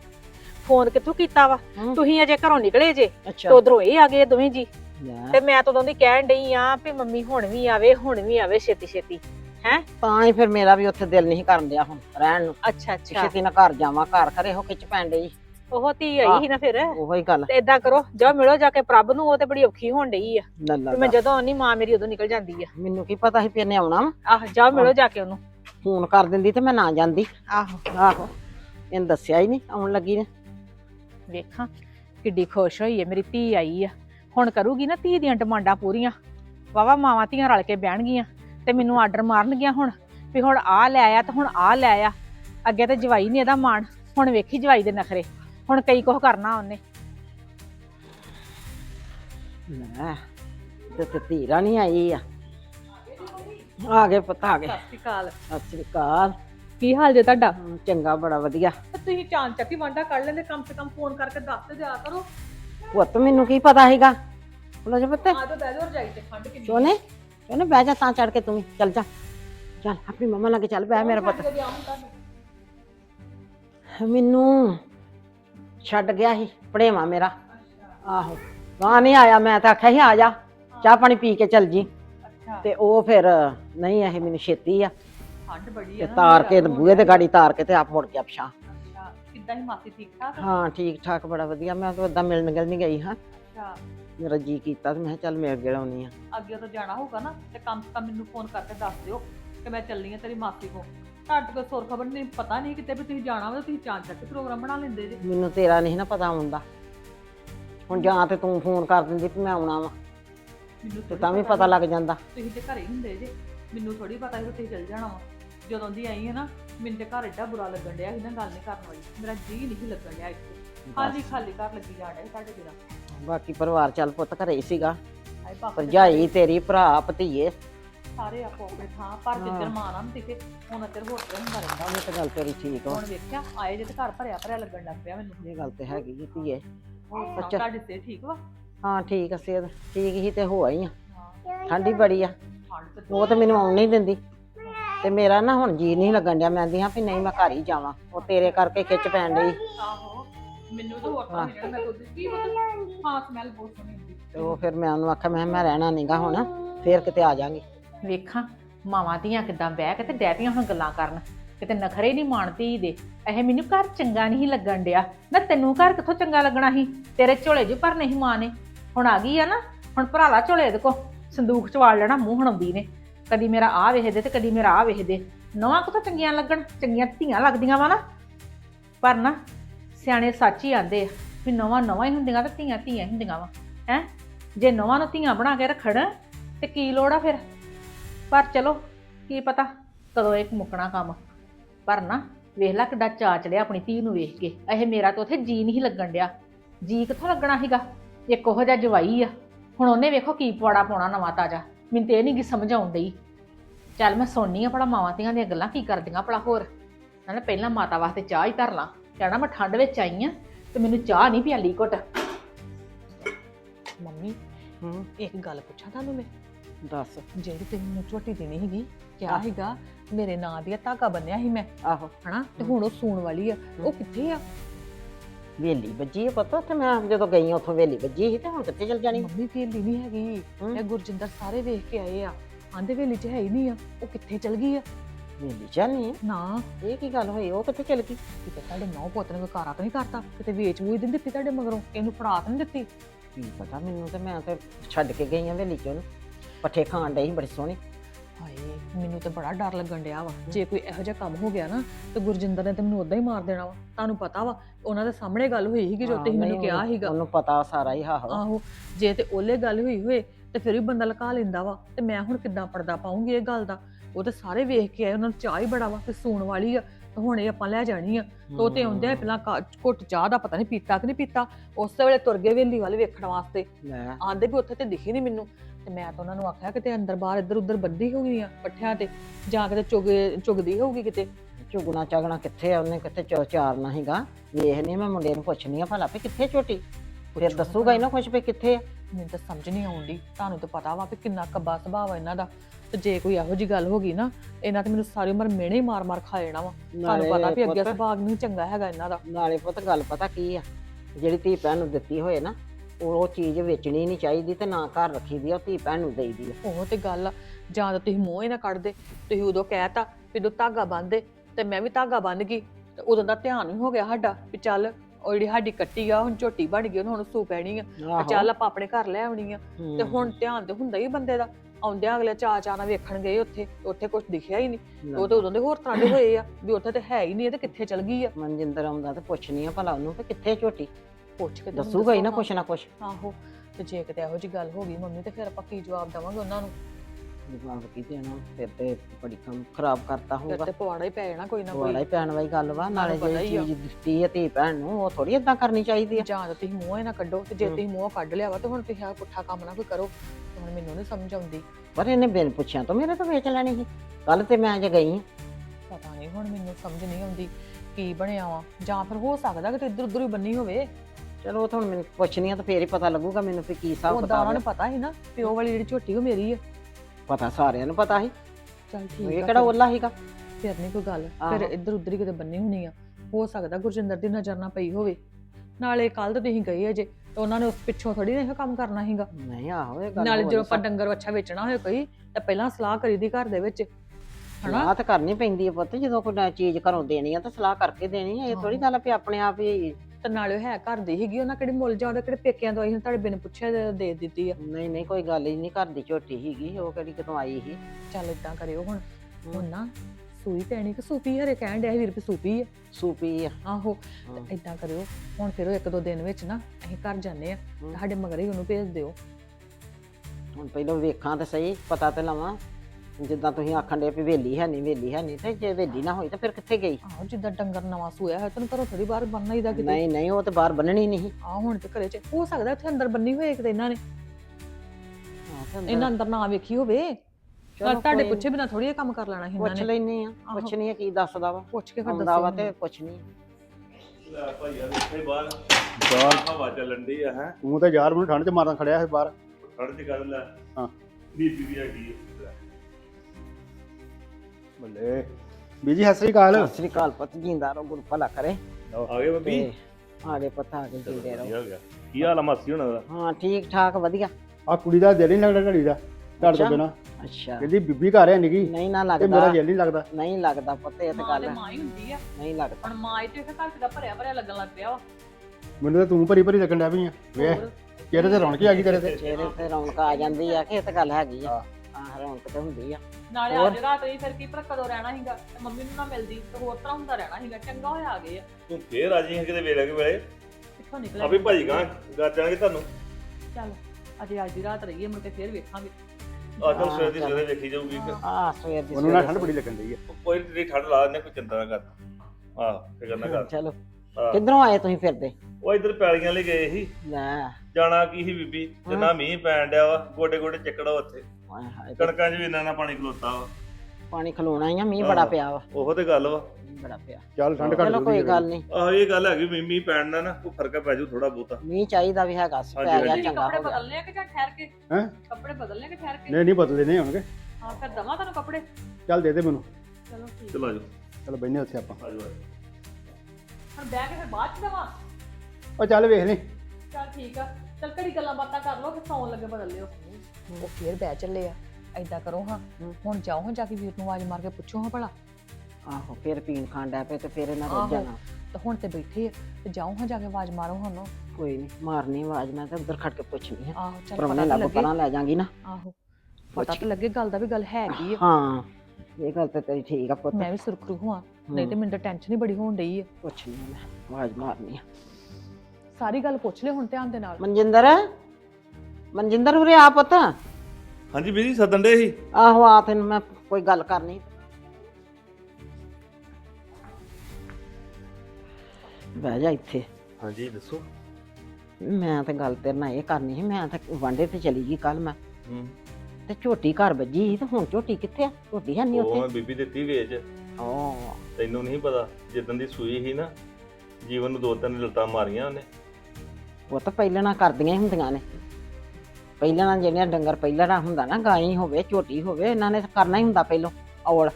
ਫੋਨ ਕਿੱਥੋਂ ਕੀਤਾ ਵਾ? ਹੂੰ। ਤੁਸੀਂ ਅਜੇ ਘਰੋਂ ਨਿਕਲੇ ਜੇ ਤੇ ਅੱਛਾ ਉਧਰੋਂ ਇਹ ਆ ਗਏ ਦੋਵੇਂ ਜੀ। ਲੈ। ਤੇ ਮੈਂ ਤਾਂ ਉਦੋਂ ਦੀ ਕਹਿਣ ਡਈ ਆ ਵੀ ਮੰਮੀ ਹੁਣ ਵੀ ਆਵੇ ਹੁਣ ਵੀ ਆਵੇ ਛੇਤੀ ਛੇਤੀ। ਹੈਂ? ਤਾਂ ਹੀ ਫਿਰ ਮੇਰਾ ਵੀ ਉੱਥੇ ਦਿਲ ਨਹੀਂ ਕਰਨ ਡਿਆ ਹੁਣ ਰਹਿਣ ਨੂੰ। ਅੱਛਾ ਅੱਛਾ। ਛੇਤੀ ਨਾਲ ਘਰ ਜਾਵਾਂ ਘਰ ਖਰੇ ਹੋ ਖਿੱਚ ਪੈਣ ਡਈ। ਉਹ ਧੀ ਆਈ ਸੀ ਨਾ ਫਿਰ। ਉਹੋ ਹੀ ਗੱਲ। ਤੇ ਇਦਾਂ ਕਰੋ ਜਾ ਮਿਲੋ ਜਾ ਕੇ ਪ੍ਰਭ ਨੂੰ ਉਹ ਤੇ ਬੜੀ ਔਖੀ ਹੋਣ ਡਈ ਆ। ਲੱਲਾ ਤੇ ਮੈਂ ਜਦੋਂ ਆਉਣੀ ਮਾਂ ਮੇਰੀ ਉਦੋਂ ਨਿਕਲ ਜਾਂਦੀ ਆ। ਮੈਨੂੰ ਕੀ ਪਤਾ ਸੀ ਵੀ ਇਹਨੇ ਆਉਣਾ ਵਾ। ਆਹ ਜਾ ਮਿਲੋ ਜਾ ਕੇ ਉਹਨੂੰ। ਫੋਨ ਕਰ ਦਿੰਦੀ ਤੇ ਮੈਂ ਨਾ ਜਾਂਦੀ। ਆਹੋ। ਆਹੋ। ਇਹਨੇ ਦੱਸਿਆ ਹੀ ਨਹੀਂ ਆਉਣ ਲੱਗੀ ਨੇ। ਵੇਖਾਂ ਕਿੱਡੀ ਖੁਸ਼ ਹੋਈ ਹੈ ਮੇਰੀ ਧੀ ਆਈ ਆ। ਹੁਣ ਕਰੂਗੀ ਨਾ ਧੀ ਦੀਆਂ ਡਿਮਾਂਡਾਂ ਪੂਰੀਆਂ। ਵਾਵਾ ਮਾਵਾਂ ਧੀਆਂ ਰਲ ਕੇ ਬਹਿਣਗੀਆਂ ਤੇ ਮੈਨੂੰ ਆਰਡਰ ਮਾਰਨਗੀਆਂ ਹੁਣ ਵੀ ਹੁਣ ਆ ਲੈ ਆਇਆ ਤੇ ਹੁਣ ਆ ਲੈ ਆ। ਅੱਗੇ ਤੇ ਜਵਾਈ ਨਹੀਂ ਇਹਦਾ ਮਾਣ ਹੁਣ ਵੇਖੀ ਜਵਾਈ ਦੇ ਨਖਰੇ ਹੁਣ ਕਈ ਕੁਝ ਕਰਨਾ ਉਹਨੇ। ਲੈ ਤੇ ਤੇ ਧੀਰਾ ਨਹੀਂ ਆਈ ਆ। ਆ ਗਏ ਪਤਾ ਆ ਗਏ। ਸਤਿ ਸ਼੍ਰੀ ਅਕਾਲ। ਸਤਿ ਸ੍ਰੀ ਅਕਾਲ। ਕੀ ਹਾਲ ਜੇ ਤੁਹਾਡਾ? ਚੰਗਾ ਬੜਾ ਵਧੀਆ। ਤੁਸੀਂ ਚਾਂਚ ਚੱਕੀ ਵਾਂਡਾ ਕੱਢ ਲੈਂਦੇ ਕਮ ਸੇ ਕਮ ਫੋਨ ਕਰਕੇ ਦੱਸ ਤੇ ਦਿਆ ਕਰੋ। ਪੁੱਤ ਮੈਨੂੰ ਕੀ ਪਤਾ ਹੈਗਾ ਬੋਲੋ ਜੀ ਪੁੱਤ। ਆ ਤਾਂ ਬਹਿ ਰਜਾਈ ਤੇ ਠੰਡ ਕਿੰਨੀ ਸੋਨੇ ਸੋਨੇ ਬਹਿ ਜਾ ਤਾਂ ਚੜ ਕੇ ਤੂੰ ਵੀ ਚੱਲ ਜਾ। ਚੱਲ ਆਪਣੀ ਮੰਮਾ ਲਾਗੇ ਚੱਲ ਬਹਿ ਮੇਰਾ ਪੁੱਤ। ਮੈਨੂੰ ਛੱਡ ਗਿਆ ਸੀ ਭਣੇਵਾ ਮੇਰਾ। ਆਹੋ ਗਾਂ ਨਹੀਂ ਆਇਆ ਮੈਂ ਤਾਂ ਆਖਿਆ ਸੀ ਆ ਜਾ ਚਾਹ ਪਾਣੀ ਪੀ ਕੇ ਚੱਲ ਜੀ। ਅੱਛਾ। ਤੇ ਉਹ ਫਿਰ ਨਹੀਂ ਇਹ ਮੈਨੂੰ ਛੇਤੀ ਆ। ਠੰਡ ਬੜੀ ਤੇ ਆ ਨਾ ਤਾਰ ਕੇ ਤੇ ਬੂਹੇ ਤੇ ਗਾੜੀ ਤਾਰ ਕੇ ਤੇ ਆਪ ਮੁੜ ਗਿਆ ਪਛਾਂ ਕਿੱਦਾਂ ਹੀ ਮਾਸੀ ਠੀਕ ਠਾਕ? ਹਾਂ ਠੀਕ ਠਾਕ ਬੜਾ ਵਧੀਆ। ਮੈਂ ਤਾਂ ਓਦਾਂ ਮਿਲਣ ਗਿਲ ਨਹੀਂ ਗਈ ਹਾਂ। ਅੱਛਾ। ਮੇਰਾ ਜੀ ਕੀਤਾ ਤੇ ਮੈਂ ਕਿਹਾ ਚੱਲ ਮਿਲ ਗਿਲ ਆਉਣੀ ਆ। ਅੱਗੇ ਤੋਂ ਜਾਣਾ ਹੋਊਗਾ ਨਾ ਤੇ ਕਮ ਕਮ ਮੈਨੂੰ ਫੋਨ ਕਰਕੇ ਦੱਸ ਦਿਓ ਕਿ ਮੈਂ ਚੱਲਣੀ ਆ ਤੇਰੀ ਮਾਸੀ ਕੋ ਤੁਹਾਡੇ ਕੋਲ ਸੁਰ ਖਬਰ ਨਹੀਂ ਪਤਾ ਨਹੀਂ ਕਿਤੇ ਵੀ ਤੁਸੀਂ ਜਾਣਾ ਵਾ ਤੇ ਤੁਸੀਂ ਚਾਂਚ ਚੱਕ ਪ੍ਰੋਗਰਾਮ ਬਣਾ ਲੈਂਦੇ ਜੇ। ਮੈਨੂੰ ਤੇਰਾ ਨਹੀਂ ਨਾ ਪਤਾ ਹੁੰਦਾ ਹੁਣ ਜਾਂ ਤੇ ਤੂੰ ਫੋਨ ਕਰ ਦਿੰਦੀ ਵੀ ਮੈਂ ਆਉਣਾ ਵਾ। ਮੈਨੂੰ ਤੇ ਥੋੜ੍ਹੀ ਤਾਂ ਵੀ ਪਤਾ ਲੱਗ ਜਾਂਦਾ। ਤੁਸੀਂ ਤੇ ਘਰੇ ਹੀ ਹੁੰਦੇ ਜੇ। ਮੈਨੂੰ ਥੋੜੀ ਪਤਾ ਸੀ ਕਿ ਤੁਸੀਂ ਚੱਲ ਜਾਣਾ ਵਾ। ਜਦੋਂ ਦੀ ਆਈ ਹੈ ਨਾ ਮੈਨੂੰ ਤੇ ਘਰ ਏਡਾ ਬੁਰਾ ਲੱਗਣ ਡਿਆ ਸੀ ਨਾ ਗੱਲ ਨਹੀਂ ਕਰਨ ਵਾਲੀ। ਮੇਰਾ ਜੀ ਨਹੀਂ ਲੱਗਣ ਡਿਆ ਇੱਥੇ। ਖਾਲੀ ਖਾਲੀ ਘਰ ਲੱਗੀ ਡਿਆ ਸੀ ਤੁਹਾਡੇ ਬਿਨਾ। ਬਾਕੀ ਪਰਿਵਾਰ ਚੱਲ ਪੁੱਤ ਘਰੇ ਹੀ ਸੀਗਾ। ਹਾਏ ਬਾਪੂ ਦੇ ਭਰਜਾਈ ਤੇਰੀ ਭਰਾ ਭਤੀਏ। ਸਾਰੇ ਆਪੋ ਆਪਣੇ ਥਾਂ ਪਰ ਜਿੱਦਣ ਮਾਂ ਨਾ ਦਿਖੇ ਹੁਣ ਅੱਧਰ ਹੋਰ ਤੇ ਹੁੰਦਾ ਰਹਿੰਦਾ ਉਹ ਤੇ ਗੱਲ ਤੇਰੀ ਠੀਕ ਆ। ਹੁਣ ਵੇਖਿਆ ਆਏ ਜੇ ਤੇ ਘਰ ਭਰਿਆ ਭਰਿਆ ਲੱਗਣ ਲੱਗ ਪਿਆ ਮੈਨੂੰ। ਇਹ ਗੱਲ ਤੇ ਹੈਗੀ ਜੀ ਧੀਏ। ਹੋਰ ਅੱਛਾ। ਤੁਹਾਡੀ ਸੇ ਠੀਕ ਵਾ? ਹਾਂ ਠੀਕ ਆ ਸਿਹਤ ਠੀਕ ਹੀ ਤੇ ਹੋ ਆਈ ਆ। ਠੰਡੀ ਬੜੀ ਆ। ਠੰਡ ਤੇ ਉਹ ਤੇ ਮੈਨੂੰ ਆਉਣ ਨਹੀਂ ਦਿੰਦੀ। ਤੇ ਮੇਰਾ ਨਾ ਹੁਣ ਜੀ ਨਹੀਂ ਲੱਗਣ ਡਿਆ। ਮੈਂ ਆਂਦੀ ਹਾਂ ਵੀ ਨਹੀਂ ਮੈਂ ਘਰ ਹੀ ਜਾਵਾਂ। ਉਹ ਤੇਰੇ ਕਰਕੇ ਖਿੱਚ ਪੈਣ ਡਈ। ਆਹੋ ਮੈਨੂੰ ਤਾਂ ਹੋਰ ਤਾਂ ਨਹੀਂ ਮੈਂ ਤਾਂ ਉਹਦੀ ਕੀ ਪਤਾ ਹਾਂ ਸਮੈਲ ਬਹੁਤ ਸੋਹਣੀ ਹੁੰਦੀ। ਤੇ ਉਹ ਫਿਰ ਮੈਂ ਉਹਨੂੰ ਆਖਿਆ ਮੈਂ ਕਿਹਾ ਮੈਂ ਰਹਿਣਾ ਨਹੀਂਗਾ ਹੁਣ ਫੇਰ ਕਿਤੇ ਆ ਜਾਾਂਗੇ। ਵੇਖਾਂ ਮਾਵਾਂ ਧੀਆਂ ਕਿਦਾਂ ਬਹਿ ਕੇ ਤੇ ਡੈਪੀਆਂ ਹੁਣ ਗੱਲਾਂ ਕਰਨ। ਕਿਤੇ ਨਖਰੇ ਨਹੀਂ ਮਾਣਦੀ ਦੇ। ਇਹ ਮੈਨੂੰ ਘਰ ਚੰਗਾ ਨਹੀਂ ਲੱਗਣ ਡਿਆ। ਨਾ ਤੈਨੂੰ ਘਰ ਕਿੱਥੋਂ ਚੰਗਾ ਲੱਗਣਾ ਸੀ? ਤੇਰੇ ਝੋਲੇ 'ਚ ਭਰਨੇ ਸੀ ਮਾਂ ਨੇ। ਹੁਣ ਆ ਗਈ ਆ ਨਾ ਹੁਣ ਭਰਾਲਾ ਝੋਲੇ ਇਹਦੇ ਕੋ ਸੰਦੂਕ 'ਚ ਵਾੜ ਲੈਣਾ ਮੂੰਹ ਹਣਾਉਂਦੀ ਨੇ। ਕਦੀ ਮੇਰਾ ਆ ਵੇਖਦੇ ਤੇ ਕਦੀ ਮੇਰਾ ਆ ਵੇਖਦੇ। ਨਵਾਂ ਕਿੱਥੋਂ ਚੰਗੀਆਂ ਲੱਗਣ, ਚੰਗੀਆਂ ਧੀਆਂ ਲੱਗਦੀਆਂ ਵਾ ਨਾ। ਪਰ ਨਾ ਸਿਆਣੇ ਸੱਚ ਹੀ ਆਂਦੇ ਆ ਵੀ ਨਵਾਂ ਨਵਾਂ ਹੀ ਹੁੰਦੀਆਂ ਤੇ ਧੀਆਂ ਧੀਆਂ ਹੀ ਹੁੰਦੀਆਂ ਵਾ। ਹੈ? ਜੇ ਨਵਾਂ ਨੂੰ ਧੀਆਂ ਬਣਾ ਕੇ ਰੱਖਣ ਤੇ ਕੀ ਲੋੜ ਆ ਫਿਰ? ਪਰ ਚਲੋ, ਕੀ ਪਤਾ ਕਦੋਂ ਇੱਕ ਮੁੱਕਣਾ ਕੰਮ। ਪਰ ਨਾ ਵੇਖ ਲੈ ਕਿੱਡਾ ਚਾ ਚੜਿਆ ਆਪਣੀ ਧੀ ਨੂੰ ਵੇਖ ਕੇ। ਇਹ ਮੇਰਾ ਤਾਂ ਉੱਥੇ ਜੀ ਨਹੀਂ ਲੱਗਣ ਡਿਆ। ਜੀ ਕਿੱਥੋਂ ਲੱਗਣਾ ਸੀਗਾ? ਇੱਕ ਉਹੋ ਜਿਹਾ ਜਵਾਈ ਆ। ਹੁਣ ਉਹਨੇ ਵੇਖੋ ਕੀ ਪਵਾੜਾ ਪਾਉਣਾ ਨਵਾਂ ਤਾਜਾ। ਮੈਨੂੰ ਤੇ ਇਹ ਨਹੀਂ ਗੀ ਸਮਝ ਆਉਣ ਡਈ। ਚੱਲ ਮੈਂ ਸੁਣਨੀ ਆ ਭਲਾ ਮਾਵਾਂ ਧੀਆਂ ਦੀਆਂ ਗੱਲਾਂ ਕੀ ਕਰਦੀਆਂ ਭਲਾ ਹੋਰ। ਨਾਲੇ ਪਹਿਲਾਂ ਮਾਤਾ ਵਾਸਤੇ ਚਾਹ ਹੀ ਧਰ ਲਾਂ। ਕਹਿਣਾ ਮੈਂ ਠੰਡ ਵਿੱਚ ਆਈ ਆ ਤੇ ਮੈਨੂੰ ਚਾਹ ਨਹੀਂ ਪਿਆਲੀ ਘੁੱਟ। ਮੰਮੀ ਹੂੰ। ਇੱਕ ਗੱਲ ਪੁੱਛਾਂ ਤੁਹਾਨੂੰ ਮੈਂ? ਦੱਸ। ਜਿਹੜੀ ਤੇ ਮੈਨੂੰ ਝੋਟੀ ਦੇਣੀ ਸੀਗੀ ਕਿਹਾ ਆਹ। ਸੀਗਾ ਮੇਰੇ ਨਾਂ ਦੀ ਧਾਗਾ ਬੰਨਿਆ ਸੀ ਮੈਂ। ਆਹੋ। ਹਨਾ? ਤੇ। ਹੁਣ ਉਹ ਸੂਣ ਵਾਲੀ ਆ। ਉਹ ਕਿੱਥੇ ਆ? ਵੇਲੀ ਵੱਜੀ ਆ ਪਤਾ ਉੱਥੇ ਮੈਂ ਜਦੋਂ ਗਈ ਉੱਥੋਂ ਵੇਲੀ ਵੱਜੀ ਸੀ ਤੇ ਹੁਣ ਕਿੱਥੇ ਚਲ ਜਾਣੀ? ਮੰਮੀ ਵੇਲੀ ਨਹੀਂ ਹੈਗੀ। ਇਹ ਗੁਰਜਿੰਦਰ ਸਾਰੇ ਵੇਖ ਕੇ ਆਏ ਆ। ਆਂਦੇ ਵੇਲੀ 'ਚ ਹੈ ਹੀ ਨਹੀਂ ਆ ਉਹ ਕਿੱਥੇ ਚਲ ਗਈ ਆ? ਵੇਲੀ ਹੈ ਨਾ। ਇਹ ਕੀ ਗੱਲ ਹੋਈ? ਉਹ ਕਿੱਥੇ ਚਲ ਗਈ? ਕਿਤੇ ਤੁਹਾਡੇ ਨੌ ਪੁੱਤ ਨੇ ਕੋਈ ਕਾਰਾ ਤਾਂ ਨਹੀਂ ਕਰਤਾ ਕਿਤੇ ਵੇਚ ਵੂਚ ਨਹੀਂ ਦਿੱਤੀ ਤੁਹਾਡੇ ਮਗਰੋਂ ਇਹਨੂੰ ਫੜਾ ਤਾਂ ਨਹੀਂ ਦਿੱਤੀ? ਕੀ ਪਤਾ ਮੈਨੂੰ ਤੇ ਮੈਂ ਤੇ ਛੱਡ ਕੇ ਗਈ ਆ ਵੇਲੀ ਚ। ਉਹਨੂੰ ਪੱਠੇ ਖਾਣ ਡਈ ਬੜੀ ਸੋਹਣੀ। ਹਾਏ ਮੈਨੂੰ ਤਾਂ ਬੜਾ ਡਰ ਲੱਗਣ ਡਿਆ ਵਾ। ਜੇ ਕੋਈ ਇਹੋ ਜਿਹਾ ਕੰਮ ਹੋ ਗਿਆ ਨਾ ਤੇ ਗੁਰਜਿੰਦਰ ਨੇ ਤੇ ਮੈਨੂੰ ਉਦਾਂ ਹੀ ਮਾਰ ਦੇਣਾ ਵਾ। ਤੁਹਾਨੂੰ ਪਤਾ ਵਾ ਉਹਨਾਂ ਦੇ ਸਾਹਮਣੇ ਗੱਲ ਹੋਈ ਸੀਗੀ ਜੋ ਤੁਸੀਂ ਮੈਨੂੰ ਕਿਹਾ ਸੀਗਾ। ਉਹਨੂੰ ਪਤਾ ਸਾਰਾ ਹੀ ਆਹੋ ਆਹੋ ਜੇ ਤੇ ਉਹਲੇ ਗੱਲ ਹੋਈ ਹੋਏ ਤੇ ਫਿਰ ਵੀ ਬੰਦਾ ਲਕਾ ਲੈਂਦਾ ਵਾ। ਤੇ ਮੈਂ ਹੁਣ ਕਿੱਦਾਂ ਪਰਦਾ ਪਾਉਂਗੀ ਇਹ ਗੱਲ ਦਾ? ਉਹ ਤੇ ਸਾਰੇ ਵੇਖ ਕੇ ਆਏ ਉਹਨਾਂ ਨੂੰ ਚਾਹ ਹੀ ਬੜਾ ਵਾ ਤੇ ਸੂਣ ਵਾਲੀ ਆ। ਹੁਣ ਇਹ ਆਪਾਂ ਲੈ ਜਾਣੀ ਆ। ਤੇ ਉਹ ਤੇ ਆਉਂਦੇ ਆ ਪਹਿਲਾਂ ਕਾ- ਘੁੱਟ ਚਾਹ ਦਾ ਪਤਾ ਨਹੀਂ ਪੀਤਾ ਕਿ ਨਹੀਂ ਪੀਤਾ। ਉਸੇ ਵੇਲੇ ਤੁਰ ਗਏ ਵੇਲੀ ਵੱਲ ਵੇਖਣ ਵਾਸਤੇ। ਲੈ। ਆਂਦੇ ਵੀ ਉੱਥੇ ਤੇ ਦਿਖੀ ਨਹੀਂ ਮੈਨੂੰ। ਤੇ ਮੈਂ ਤਾਂ ਉਹਨਾਂ ਨੂੰ ਆਖਿਆ ਕਿਤੇ ਅੰਦਰ ਬਾਹਰ ਇੱਧਰ ਉੱਧਰ ਬੱਧੀ ਹੋ ਗਈਆਂ ਪੱਠਿਆਂ ਤੇ। ਜਾਂ ਕਿਤੇ ਚੁਗ ਚੁਗਦੀ ਹੋਊਗੀ ਕਿਤੇ। ਚੁਗਣਾ ਚਾਗਣਾ ਕਿੱਥੇ ਆ? ਉਹਨੇ ਕਿੱਥੇ ਚੋ ਚਾਰਨਾ ਹੈਗਾ ਵੇਖਨੀ ਮੈਂ ਮੁੰਡੇ ਨੂੰ ਪੁੱਛਣੀ ਆ ਭਲਾ ਵੀ ਕਿੱਥੇ ਝੋਟੀ ਫਿਰ ਦੱਸੂਗਾ ਹੀ ਨਾ ਕੁਛ ਵੀ ਕਿੱਥੇ ਆ। ਮੈਨੂੰ ਤਾਂ ਸਮਝ ਨਹੀਂ ਆਉਂਦੀ ਤੁਹਾਨੂੰ ਤਾਂ ਪਤਾ ਵਾ ਵੀ ਕਿੰਨਾ ਕੱਬਾ ਸੁਭਾਅ ਆ ਇਹਨਾਂ ਦਾ। ਤੇ ਜੇ ਕੋਈ ਇਹੋ ਜੀ ਗੱਲ ਹੋ ਗਈ ਨਾ ਇਹਨਾਂ ਤੇ ਮੈਨੂੰ ਸਾਰੀ ਉਮਰ ਮਿਹਣੇ ਹੀ ਮਾਰ-ਮਾਰ ਖਾ ਜਾਣਾ ਵਾ। ਤੁਹਾਨੂੰ ਪਤਾ ਵੀ ਅੱਗੇ ਪੁੱਤ- ਸੁਭਾਅ ਨਹੀਂ ਚੰਗਾ ਹੈਗਾ ਇਹਨਾਂ ਦਾ। ਨਾਲੇ ਪੁੱਤ ਗੱਲ ਪਤਾ ਕੀ ਆ? ਜਿਹੜੀ ਧੀ ਭੈਣ ਨੂੰ ਦਿੱਤੀ ਹੋਏ ਨਾ ਉਹ ਉਹ ਚੀਜ਼ ਵੇਚਣੀ ਨਹੀਂ ਚਾਹੀਦੀ ਤੇ ਨਾ ਘਰ ਰੱਖੀ ਦੀ ਆ ਉਹ ਧੀ ਭੈਣ ਨੂੰ ਦੇਈਦੀ ਆ। ਉਹ ਤੇ ਗੱਲ ਆ। ਜਾਂ ਤਾਂ ਤੁਸੀਂ ਮੂੰਹ ਹੀ ਨਾ ਕੱਢਦੇ ਤੁਸੀਂ ਉਦੋਂ ਕਹਿਤਾ ਵੀ ਉਦੋਂ ਧਾਗਾ ਬੰਨਦੇ ਤੇ ਮੈਂ ਵੀ ਧਾਗਾ ਬੰਨ ਗਈ ਤੇ ਉਦੋਂ ਦਾ ਧਿਆਨ ਵੀ ਹੋ ਗਿਆ ਸਾਡਾ ਵੀ ਚੱਲ ਉਹ ਜਿਹੜੀ ਸਾਡੀ ਕੱਟੀ ਆ ਹੁਣ ਝੋਟੀ ਬਣ ਗਈ ਉਹਨੂੰ ਹੁਣ ਸੂ ਪੈਣੀ ਆ। ਤੇ ਆਹੋ। ਚੱਲ ਆਪਾਂ ਆਪਣੇ ਘਰ ਲੈ ਆਉਣੀ ਆ। ਹੂੰ। ਤੇ ਹੁਣ ਧਿਆਨ ਤੇ ਹੁੰਦਾ ਹੀ ਬੰਦੇ ਦਾ। ਆਉਂਦਿਆਂ ਅਗਲੇ ਚਾ ਚਾ ਨਾਲ ਵੇਖਣ ਗਏ ਉੱਥੇ ਉੱਥੇ ਕੁਝ ਦਿਖਿਆ ਹੀ ਨਹੀਂ। ਉਹ ਤੇ ਉਦੋਂ ਦੇ ਹੋਰ ਤਰ੍ਹਾਂ ਦੇ ਹੋਏ ਆ ਵੀ ਉੱਥੇ ਤੇ ਹੈ ਹੀ ਨਹੀਂ ਇਹ ਤੇ ਕਿੱਥੇ ਚਲ ਗਈ ਆ। ਮਨਜਿੰਦਰ ਆਉਂਦਾ ਤੇ ਪੁੱਛਣੀ ਆ ਭਲਾ ਉਹਨੂੰ ਕਿ ਕਿੱਥੇ ਝੋਟੀ? ਪੁੱਛ ਕੇ ਤੇ ਦੱਸੂਗਾ ਹੀ ਨਾ ਦੱਸੋ ਕੁਛ ਨਾ ਕੁਛ। ਆਹੋ ਤੇ ਜੇ ਕਿਤੇ ਇਹੋ ਜੀ ਗੱਲ ਹੋ ਗਈ ਮੰਮੀ ਤੇ ਫਿਰ ਆਪਾਂ ਕੀ ਜਵਾਬ ਦੇਵਾਂਗੇ ਉਹਨਾਂ ਨੂੰ? ਜਵਾਬ ਕੀ ਦੇਣਾ ਫਿਰ ਤੇ ਬੜੀ ਕੰਮ ਖਰਾਬ ਕਰਤਾ ਫਿਰ ਹੋਊਗਾ ਤੇ ਪਵਾੜਾ ਹੀ ਪੈ ਜਾਣਾ ਕੋਈ ਨਾ ਵਾਲਾ ਕੋਈ ਹੀ ਪੈਣ ਵਾਲੀ ਗੱਲ ਵਾ ਨਾਲੇ ਪਤਾ ਹੀ ਆ। ਚੀਜ਼ ਦਿੱਤੀ ਹੈ ਧੀ ਭੈਣ ਨੂੰ ਉਹ ਥੋੜੀ ਏਦਾਂ ਕਰਨੀ ਚਾਹੀਦੀ ਆ ਜਾਂ ਤਾਂ ਤੁਸੀਂ ਮੂੰਹ ਹੀ ਨਾ ਕੱਢੋ ਤੇ ਜੇ ਹਮ। ਤੁਸੀਂ ਮੂੰਹ ਕੱਢ ਲਿਆ ਵਾ ਤੇ ਹੁਣ ਤੁਸੀਂ ਆ ਪੁੱਠਾ ਕੰਮ ਨਾ ਕੋਈ ਕਰੋ ਤੇ ਹੁਣ ਮੈਨੂੰ ਨਹੀਂ ਸਮਝ ਆਉਂਦੀ ਪਰ ਇਹਨੇ ਬਿਨ ਪੁੱਛਿਆ ਤੋਂ ਮੇਰੇ ਤੋਂ ਵੇਚ ਲੈਣੀ ਸੀ ਕੱਲ ਤੇ ਮੈਂ ਜੇ ਗਈ। ਪਤਾ ਨਹੀਂ ਹੁਣ ਮੈਨੂੰ ਸਮਝ ਨਹੀਂ ਆਉਂਦੀ ਕੀ ਬਣਿਆ ਵਾ ਜਾਂ ਫਿਰ ਹੋ ਸਕਦਾ ਕਿ ਇੱਧਰ ਉੱਧਰ ਹੀ ਬੰਨੀ ਹੋਵੇ ਚਲੋ ਉਹ ਤਾਂ ਹੁਣ ਮੈਨੂੰ ਪੁੱਛਣੀ ਆ ਤਾਂ ਫੇਰ ਹੀ ਪਤਾ ਲੱਗੂਗਾ ਮੈਨੂੰ ਵੀ ਕੀ ਹਿਸਾਬ ਉਹਦਾ ਕਿਤਾਬ ਉਹਨਾਂ ਆ। ਨੂੰ ਪਤਾ ਸੀ ਨਾ ਪਿਓ ਵਾਲੀ ਜਿਹੜੀ ਝੋਟੀ ਉਹ ਮੇਰੀ ਆ ਪਤਾ ਸਾਰਿਆਂ ਨੂੰ ਪਤਾ ਸੀ। ਚੱਲ ਇਹ ਠੀਕ ਆ ਕਿਹੜਾ ਫਿਰ- ਸੀਗਾ? ਫਿਰ ਨਹੀਂ ਕੋਈ ਗੱਲ। ਆਹੋ। ਫਿਰ ਇੱਧਰ ਉੱਧਰ ਹੀ ਕਿਤੇ ਬੰਨੀ ਹੋਣੀ ਆ। ਹੋ ਸਕਦਾ ਗੁਰਜਿੰਦਰ ਦੀ ਨਜ਼ਰ ਨਾ ਪਈ ਹੋਵੇ। ਨਾਲੇ ਕੱਲ ਤਾਂ ਤੁਸੀਂ ਗਏ ਅਜੇ ਤੇ ਉਹਨਾਂ ਨੇ ਉਸ ਪਿੱਛੋਂ ਥੋੜੀ ਨਾ ਇਹ ਕੰਮ ਕਰਨਾ ਸੀਗਾ। ਨਹੀਂ ਆਹੋ ਇਹ ਗੱਲ ਨਾਲੇ ਜਦੋਂ ਆਪਾਂ ਡੰਗਰ ਵੱਛਾ ਵੇਚਣਾ ਹੋਏ ਕੋਈ ਤਾਂ ਪਹਿਲਾਂ ਸਲਾਹ ਕਰੀਦੀ ਘਰ ਦੇ ਵਿੱਚ। ਹਨਾ? ਸਲਾਹ ਤਾਂ ਕਰਨੀ ਪੈਂਦੀ ਹੈ ਪੁੱਤ ਜਦੋਂ ਕੋਈ ਨਾ ਚੀਜ਼ ਘਰੋਂ ਦੇਣੀ ਆ ਤਾਂ ਸਲਾਹ ਕਰਕੇ ਦੇਣੀ ਆ। ਇਹ ਥੋੜੀ ਗੱਲ ਆ ਵੀ ਆਪਣੇ ਆਪ ਹੀ ਤੇ ਨਾਲੇ ਉਹ ਹੈ ਘਰ ਦੀ ਸੀਗੀ ਉਹਨਾਂ ਕਿਹੜੀ ਮੁੱਲ ਜਾਂ ਉਹਦੇ ਕਿਹੜੇ ਪੇਕਿਆਂ ਆਈ ਹੁਣ ਤੁਹਾਡੇ ਬਿਨ ਪੁੱਛਿਆ ਦੇ- ਦੇ ਦਿੱਤੀ ਆ। ਨਹੀਂ ਨਹੀਂ ਕੋਈ ਗੱਲ ਹੀ ਨਹੀਂ ਘਰ ਦੀ ਝੋਟੀ ਸੀਗੀ ਉਹ ਕਿਹੜੀ ਕਿਤੋਂ ਆਈ ਸੀ। ਚੱਲ ਇਦਾਂ ਕਰਿਓ ਹੁਣ ਹੁਣ ਨਾ ਸੂਈ ਪੈਣੀ ਕਿ ਸੂਪੀ ਹਰੇ ਕਹਿਣ ਡਿਆ ਸੀ ਵੀਰ ਵੀ ਸੂਪੀ ਆ। ਸੂਪੀ ਆ। ਆਹੋ ਹਾਂ। ਇਦਾਂ ਕਰਿਓ ਹੁਣ ਫਿਰ ਉਹ ਇੱਕ ਦੋ ਦਿਨ ਵਿੱਚ ਨਾ ਅਸੀਂ ਘਰ ਜਾਂਦੇ ਆ ਹਮ। ਸਾਡੇ ਮਗਰ ਹੀ ਉਹਨੂੰ ਭੇਜ ਦਿਓ। ਹੁਣ ਪਹਿਲਾਂ ਵੇਖਾਂ ਤਾਂ ਸਹੀ ਪਤਾ ਤੇ ਲਵਾਂ। ਜਿੱਦਾਂ ਤੁਸੀਂ ਆਖਣ ਦੇ ਵੀ ਵੇਲੀ ਹੈ ਨਹੀਂ ਵੇਲੀ ਹੈ ਨਹੀਂ ਤੇ ਜੇ ਵੇਲੀ ਨਾ ਹੋਈ ਤਾਂ ਫਿਰ ਕਿੱਥੇ ਗਈ? ਆਹੋ ਜਿੱਦਾਂ ਡੰਗਰ ਨਵਾਂ ਸੂਇਆ ਹੋਇਆ ਤੈਨੂੰ ਘਰੋਂ ਥੋੜੀ ਬਾਹਰ ਬੰਨਣਾ ਹੀ ਦਾ ਕਿਤੇ। ਨਹੀਂ ਨਹੀਂ ਉਹ ਤਾਂ ਬਾਹਰ ਬੰਨਣੀ ਨਹੀਂ। ਆ ਹੁਣ ਤੇ ਘਰੇ ਚ ਹੋ ਸਕਦਾ ਉੱਥੇ ਅੰਦਰ ਬੰਨੀ ਹੋਏ ਕਿਤੇ ਇਹਨਾਂ ਨੇ। ਹਾਂ, ਇਹਨਾਂ ਅੰਦਰ। ਨਾ ਵੇਖੀ ਹੋਵੇ। ਚਲੋ ਤੁਹਾਡੇ ਪੁੱਛੇ ਬਿਨਾ ਥੋੜੀ ਇਹ ਕੰਮ ਕਰ ਲੈਣਾ ਸੀ ਇਹਨਾਂ ਪੁੱਛ ਨੇ। ਲੈਣੀ ਆ। ਪੁੱਛਣੀ ਆ ਕੀ ਦੱਸਦਾ ਵਾ। ਪੁੱਛ ਕੇ ਫਿਰ ਆਉਂਦਾ ਵਾ ਦੱਸੋ ਤੇ ਪੁੱਛਣੀ। ਲੈ ਭਾਈ ਆ ਇੱਥੇ ਬਾਹਰ। ਬਾਹਰ। ਹਵਾ ਚੱਲਣ ਦੀ ਆ ਹੈ। ਤੂੰ ਤਾਂ ਯਾਰ ਮੈਨੂੰ ਠੰਡ 'ਚ ਮਾਰਨ ਖੜਿਆ ਸੀ ਬਾਹਰ। ਖੜ ਚ ਕਰ ਲੈ। ਹਾਂ। ਬੀਬੀ ਵੀ ਹੈਗੀ ਆ। ਬੱਲੇ। ਬੀਜੀ ਸਤਿ ਸ੍ਰੀ ਅਕਾਲ। ਸਤਿ ਸ੍ਰੀ ਅਕਾਲ ਪੁੱਤ ਜਿੰਦਾ ਰਹੋ ਗੁਰੂ ਭਲਾ ਕਰੇ। ਆ ਗਏ ਬੱਬੀ? ਆਗੇ ਪਤਾ ਆ ਕੇ ਜਿੰਦੇ ਰਹੋ। ਵਧੀਆ ਹੋ ਗਿਆ। ਕੀ ਹਾਲ ਆ ਮਾਸੀ ਹੁਣਾਂ ਦਾ? ਹਾਂ ਠੀਕ ਠਾਕ ਵਧੀਆ। ਆ ਕੁੜੀ ਦਾ ਦਿਲ ਨਹੀਂ ਲੱਗਦਾ ਘੜੀ ਦਾ ਘਰ ਤੋਂ। ਬਿਨਾ। ਅੱਛਾ। ਕਹਿੰਦੀ ਬੀਬੀ ਘਰ ਹੈ ਨਿੱਕੀ ਨਹੀਂ ਨਾ ਤੇ ਮੇਰਾ ਲੱਗਦਾ। ਦਿਲ ਨਹੀਂ ਲੱਗਦਾ। ਨਹੀਂ ਲੱਗਦਾ ਪੁੱਤ ਇਹ ਤਾਂ ਗੱਲ ਹੈ। ਮਾਂ ਹੀ ਹੁੰਦੀ ਆ। ਨਹੀਂ ਲੱਗਦਾ। ਹੁਣ ਮਾਂ ਤੇ ਘਰ ਦਾ ਭਰਿਆ ਭਰਿਆ ਲੱਗਣ ਲੱਗ ਪਿਆ ਵਾ। ਮੈਨੂੰ ਤਾਂ ਤੂੰ ਭਰੀ ਭਰੀ ਲੱਗਣ ਡਿਆ ਪਈ ਆ। ਵੇਖ ਹੋਰ। ਚਿਹਰੇ ਤੇ ਰੌਣਕ ਹੀ ਆ ਗਈ ਤੇਰੇ ਤੇ। ਚਿਹਰੇ ਤੇ ਰੌਣਕ ਆ ਜਾਂਦੀ ਆ ਕਿ ਇਹ ਤਾਂ ਗੱਲ ਹੈਗੀ ਆ। ਹਾਂ ਰੌਣਕ ਤੇ ਹੁੰਦੀ ਆ। ਨਾਲੇ ਹੋਰ? ਅੱਜ ਰਾਤ ਹੀ ਫਿਰ ਕੀ ਪਰ ਕਦੋਂ ਰਹਿਣਾ ਸੀਗਾ? ਤੇ ਮੰਮੀ ਨੂੰ ਨਾ ਮਿਲਦੀ ਤੇ ਹੋਰ ਤਰ੍ਹਾਂ ਹੁੰਦਾ ਰਹਿਣਾ ਸੀਗਾ ਚੰਗਾ ਹੋਇਆ ਆ ਗਏ ਆ। ਤੂੰ ਫੇਰ ਆ ਜੀ ਕਿਤੇ ਵੇਲੇ ਕੇ ਵੇਲੇ? ਕਿੱਥੋਂ ਨਿਕਲਿਆ? ਆ ਵੀ ਭਾਜੀ ਗਾਂ ਗਾ ਜਾਣਗੇ ਤੁਹਾਨੂੰ। ਚੱਲ ਅਜੇ ਅੱਜ ਦੀ ਰਾਤ ਰਹੀਏ ਮੁੜ ਕੇ ਫੇਰ ਵੇਖਾਂਗੇ। ਆ ਚਲ ਸਵੇਰ ਦੀ ਸਵੇਰੇ ਵੇਖੀ ਜਾਊਗੀ ਕਿ ਆ ਸਵੇਰ ਦੀ ਉਹਨੂੰ ਨਾ ਠੰਡ ਬੜੀ ਲੱਗਣ ਡਈ ਆ। ਕੋਈ ਤੇਰੀ ਠੰਡ ਲਾ ਦਿੰਦੇ ਕੋਈ ਚਿੰਤਾ ਨਾ ਕਰ। ਆਹ ਫਿਕਰ ਨਾ ਕਰ। ਚਲੋ। ਆਹ। ਕਿੱਧਰੋਂ ਆਏ ਤੁਸੀਂ ਫਿਰਦੇ? ਉਹ ਇੱਧਰ ਪੈਲੀਆਂ ਲਈ ਗਏ ਸੀ। ਲੈ। ਜਾਣਾ ਕੀ ਸੀ ਬੀਬੀ? ਜਿੰਨਾ ਮੀਂਹ ਪੈਣ ਡਿਆ ਵਾ ਗੋਡੇ ਗੋਡੇ ਚੱਕੜਾ ਉੱਥੇ। ਹਾਏ ਹਾਏ ਤੇ ਕਣਕਾਂ 'ਚ ਵੀ ਇੰਨਾ ਨਾ ਪਾਣੀ ਖਲੋਤਾ ਵਾ। ਪਾਣੀ ਖਲੋਣਾ ਹੀ ਆ ਮੀਂਹ ਬੜਾ। ਪਿਆ ਵਾ। ਉਹੋ ਤੇ ਗੱਲ ਵਾ। ਮੀਂਹ ਬੜਾ ਪਿਆ। ਚੱਲ ਠੰਡ ਘੱਟ ਚਲੋ ਜੂਗੀ ਕੋਈ ਗੱਲ ਨਹੀਂ। ਆਹ ਇਹ ਗੱਲ ਹੈਗੀ ਵੀ ਮੀਂਹ ਪੈਣ ਨਾਲ ਨਾ ਕੋਈ ਫ਼ਰਕ ਪੈ ਜਾਊ ਥੋੜਾ ਬਹੁਤਾ। ਮੀਂਹ ਚਾਹੀਦਾ ਵੀ ਹੈਗਾ ਸੀ, ਹਾਂਜੀ, ਪੈ ਗਿਆ। ਚੰਗਾ ਕੱਪੜੇ ਹੋ ਗਿਆ। ਬਦਲਨੇ ਆ ਕਿ ਜਾਂ ਠਹਿਰ ਕੇ? ਹੈਂ? ਕੱਪੜੇ ਬਦਲਨੇ ਕਿ ਠਹਿਰ ਕੇ? ਨਹੀਂ ਨਹੀਂ ਬਦਲੇ ਨਹੀਂ ਹੋਣਗੇ। ਹਾਂ ਫਿਰ ਦਵਾਂ ਤੁਹਾਨੂੰ ਕੱਪੜੇ? ਚੱਲ ਦੇ ਦੇ ਮੈਨੂੰ। ਚਲੋ ਠੀਕ। ਚਲੋ ਆਜੋ ਚੱਲ ਬੈਨੇ ਉੱਥੇ ਆਪਾਂ। ਆਜੋ ਆਜੋ। ਹੁਣ ਬਹਿ ਕੇ ਫਿਰ ਬਾਅਦ ਚ ਦਵਾਂ? ਉਹ ਚੱਲ ਵੇਖ ਲਈ ਚੱਲ ਠੀਕ ਆ। ਚੱਲ ਘੜੀ ਗੱਲਾਂ ਬਾਤਾਂ ਕਰ ਲਓ ਫਿਰ ਸੌਣ ਲੱਗੇ ਬਦਲ ਲਿਓ। ਉਹ ਫੇਰ ਬਹਿ ਚੱਲੇ ਆ। ਐਦਾਂ ਕਰੋ ਹਾਂ। ਹੁਣ ਜਾਓ ਹਾਂ ਜਾ ਕੇ ਵੀਰ ਨੂੰ ਆਵਾਜ਼ ਮਾਰ ਕੇ ਪੁੱਛੋ ਹਾਂ ਭਲਾ। ਆਹੋ ਫਿਰ ਪੀਣ ਖਾਣ ਡੈ ਪਏ ਤੇ ਫਿਰ ਇਹਨਾਂ ਆਹੋ। ਰੁੱਝ ਜਾਣਾ। ਤੇ ਹੁਣ ਤੇ ਬੈਠੇ ਆ ਤੇ ਜਾਓ ਹਾਂ ਜਾ ਕੇ ਆਵਾਜ਼ ਮਾਰੋ ਹਾਂ ਉਹਨੂੰ ਕੋਈ ਨਹੀਂ ਮਾਰਨੀ ਆਵਾਜ਼ ਮੈਂ ਤਾਂ ਉੱਧਰ ਖੜ ਕੇ ਪੁੱਛਣੀ ਆ ਆਹੋ ਚੱਲ ਪਰਮਨੇ ਪਤਾ ਤਾਂ ਲੱਗ ਲੱਗੇ। ਪਰਾਂ ਲੈ ਜਾਾਂਗੀ ਨਾ। ਆਹੋ ਪਤਾ ਤਾਂ ਲੱਗੇ ਗੱਲ ਦਾ ਵੀ ਗੱਲ ਹੈਗੀ ਆ। ਹਾਂ ਇਹ ਗੱਲ ਤੇ ਤੇਰੀ ਠੀਕ ਆ ਪੁੱਤ। ਮੈਂ ਵੀ ਸੁਰਖਰੂ ਹਾਂ ਨਹੀਂ ਤੇ ਮੈਨੂੰ ਤਾਂ ਟੈਨਸ਼ਨ ਹੀ ਬੜੀ ਹੋਣ ਡਈ ਆ। ਪੁੱਛਣੀ ਆ ਮੈਂ ਆਵਾਜ਼ ਮਾਰਨੀ ਆ। ਸਾਰੀ ਗੱਲ ਪੁੱਛ ਲੈ ਹੁਣ ਧਿਆਨ ਦੇ ਨਾਲ। ਮਨਜਿੰਦਰ? ਮਨਜਿੰਦਰ ਉਰੇ ਆ ਪੁੱਤ। ਹਾਂਜੀ ਬੀਜੀ ਸੱਦਣ ਦੇ ਸੀ। ਆਹੋ ਆ ਤੈਨੂੰ ਮੈਂ ਕੋਈ ਗੱਲ ਕਰਨੀ। ਬਹਿ ਜਾ ਇੱਥੇ। ਹਾਂਜੀ ਦੱਸੋ। ਮੈਂ ਤਾਂ ਗੱਲ ਤੇਰੇ ਨਾਲ ਇਹ ਕਰਨੀ ਸੀ ਮੈਂ ਤਾਂ ਵਾਂਡੇ ਤੇ ਚਲੀ ਗਈ ਕੱਲ ਮੈਂ। ਹੂੰ। ਤੇ ਝੋਟੀ ਘਰ ਵੱਜੀ ਸੀ ਤੇ ਹੁਣ ਝੋਟੀ ਕਿੱਥੇ ਆ? ਝੋਟੀ ਹੈ ਨਹੀਂ ਉਹ ਉੱਥੇ? ਬੀਬੀ ਦਿੱਤੀ ਵੇਚ। ਓ ਤੈਨੂੰ ਨਹੀਂ ਪਤਾ ਜਿੱਦਣ ਦੀ ਸੂਈ ਸੀ ਨਾ ਜੀਵਨ ਨੂੰ ਦੋ ਤਿੰਨ ਲਤਾਂ ਮਾਰੀਆਂ ਉਹਨੇ। ਉਹ ਤਾਂ ਪਹਿਲਣਾ ਕਰਦੀਆਂ ਹੀ ਹੁੰਦੀਆਂ ਨੇ। ਪਹਿਲਣਾ ਜਿਹੜੀਆਂ ਡੰਗਰ ਪਹਿਲਣਾ ਹੁੰਦਾ ਨਾ ਗਾਈ ਹੋਵੇ ਝੋਟੀ ਹੋਵੇ ਇਹਨਾਂ ਨੇ ਤਾਂ ਕਰਨਾ ਹੀ ਹੁੰਦਾ ਪਹਿਲੋਂ ਔਲ।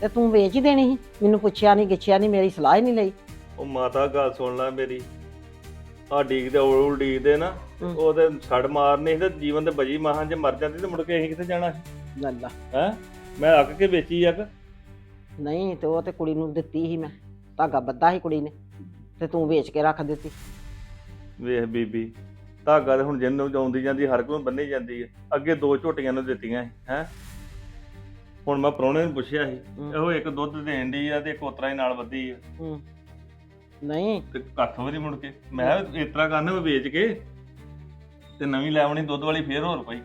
ਤੇ ਤੂੰ ਵੇਚ ਹੀ ਦੇਣੀ ਸੀ ਮੈਨੂੰ ਪੁੱਛਿਆ ਨਹੀਂ ਗਿੱਛਿਆ ਨਹੀਂ ਮੇਰੀ ਸਲਾਹ ਹੀ ਨਹੀਂ ਲਈ। ਉਹ ਮਾਤਾ ਗੱਲ ਸੁਣ ਲੈ ਮੇਰੀ ਆ ਡੀਕਦੇ ਉਲ ਉਲ ਡੀਕਦੇ ਨਾ ਹੂੰ। ਉਹਦੇ ਛੜ ਮਾਰਨੇ ਤੇ ਜੀਵਨ ਦੇ ਬਜੀ ਮਹਾਂ ਜੇ ਮਰ ਜਾਂਦੀ ਤੇ ਮੁੜ ਕੇ ਅਸੀਂ ਕਿੱਥੇ ਜਾਣਾ ਸੀ? ਲੱਲਾ ਹੈ? ਮੈਂ ਅੱਕ ਕੇ ਵੇਚੀ ਆ ਕਿ ਨਹੀਂ ਤੇ ਉਹ ਤੇ ਕੁੜੀ ਨੂੰ ਦਿੱਤੀ ਸੀ ਮੈਂ ਧਾਗਾ ਬੱਧਾ ਸੀ ਕੁੜੀ ਨੇ ਤੇ ਤੂੰ ਵੇਚ ਕੇ ਰੱਖ ਦਿੱਤੀ। ਵੇਖ ਬੀਬੀ ਧਾਗਾ ਤੇ ਹੁਣ ਜਿੰਨੂੰ ਆਉਂਦੀ ਜਾਂਦੀ ਹਰ ਕੋਈ ਬੰਨੀ ਜਾਂਦੀ ਹੈ ਅੱਗੇ ਦੋ ਝੋਟੀਆਂ ਨੂੰ ਦਿੱਤੀਆਂ ਹੈ? ਹੁਣ ਮੈਂ ਪ੍ਰਾਹੁਣੇ ਨੂੰ ਪੁੱਛਿਆ ਸੀ ਹੂੰ। ਇਹੋ ਇੱਕ ਦੁੱਧ ਦੇਣ ਦੀ ਆ ਤੇ ਇੱਕ ਉਤਰਾ ਹੀ ਨਾਲ ਵੱਧੀ ਆ। ਹੂੰ। ਨਹੀਂ। ਤੇ ਕੱਖ ਵੀ ਨਹੀਂ ਮੁੜ ਕੇ। ਮੈਂ ਕਿਹਾ ਇਸ ਤਰ੍ਹਾਂ ਕਰਨਾ ਮੈਂ ਵੇਚ ਕੇ ਤੇ ਨਵੀਂ ਲੈ ਆਉਣੀ ਦੁੱਧ ਵਾਲੀ ਫੇਰ ਹੋਰ ਪਈ।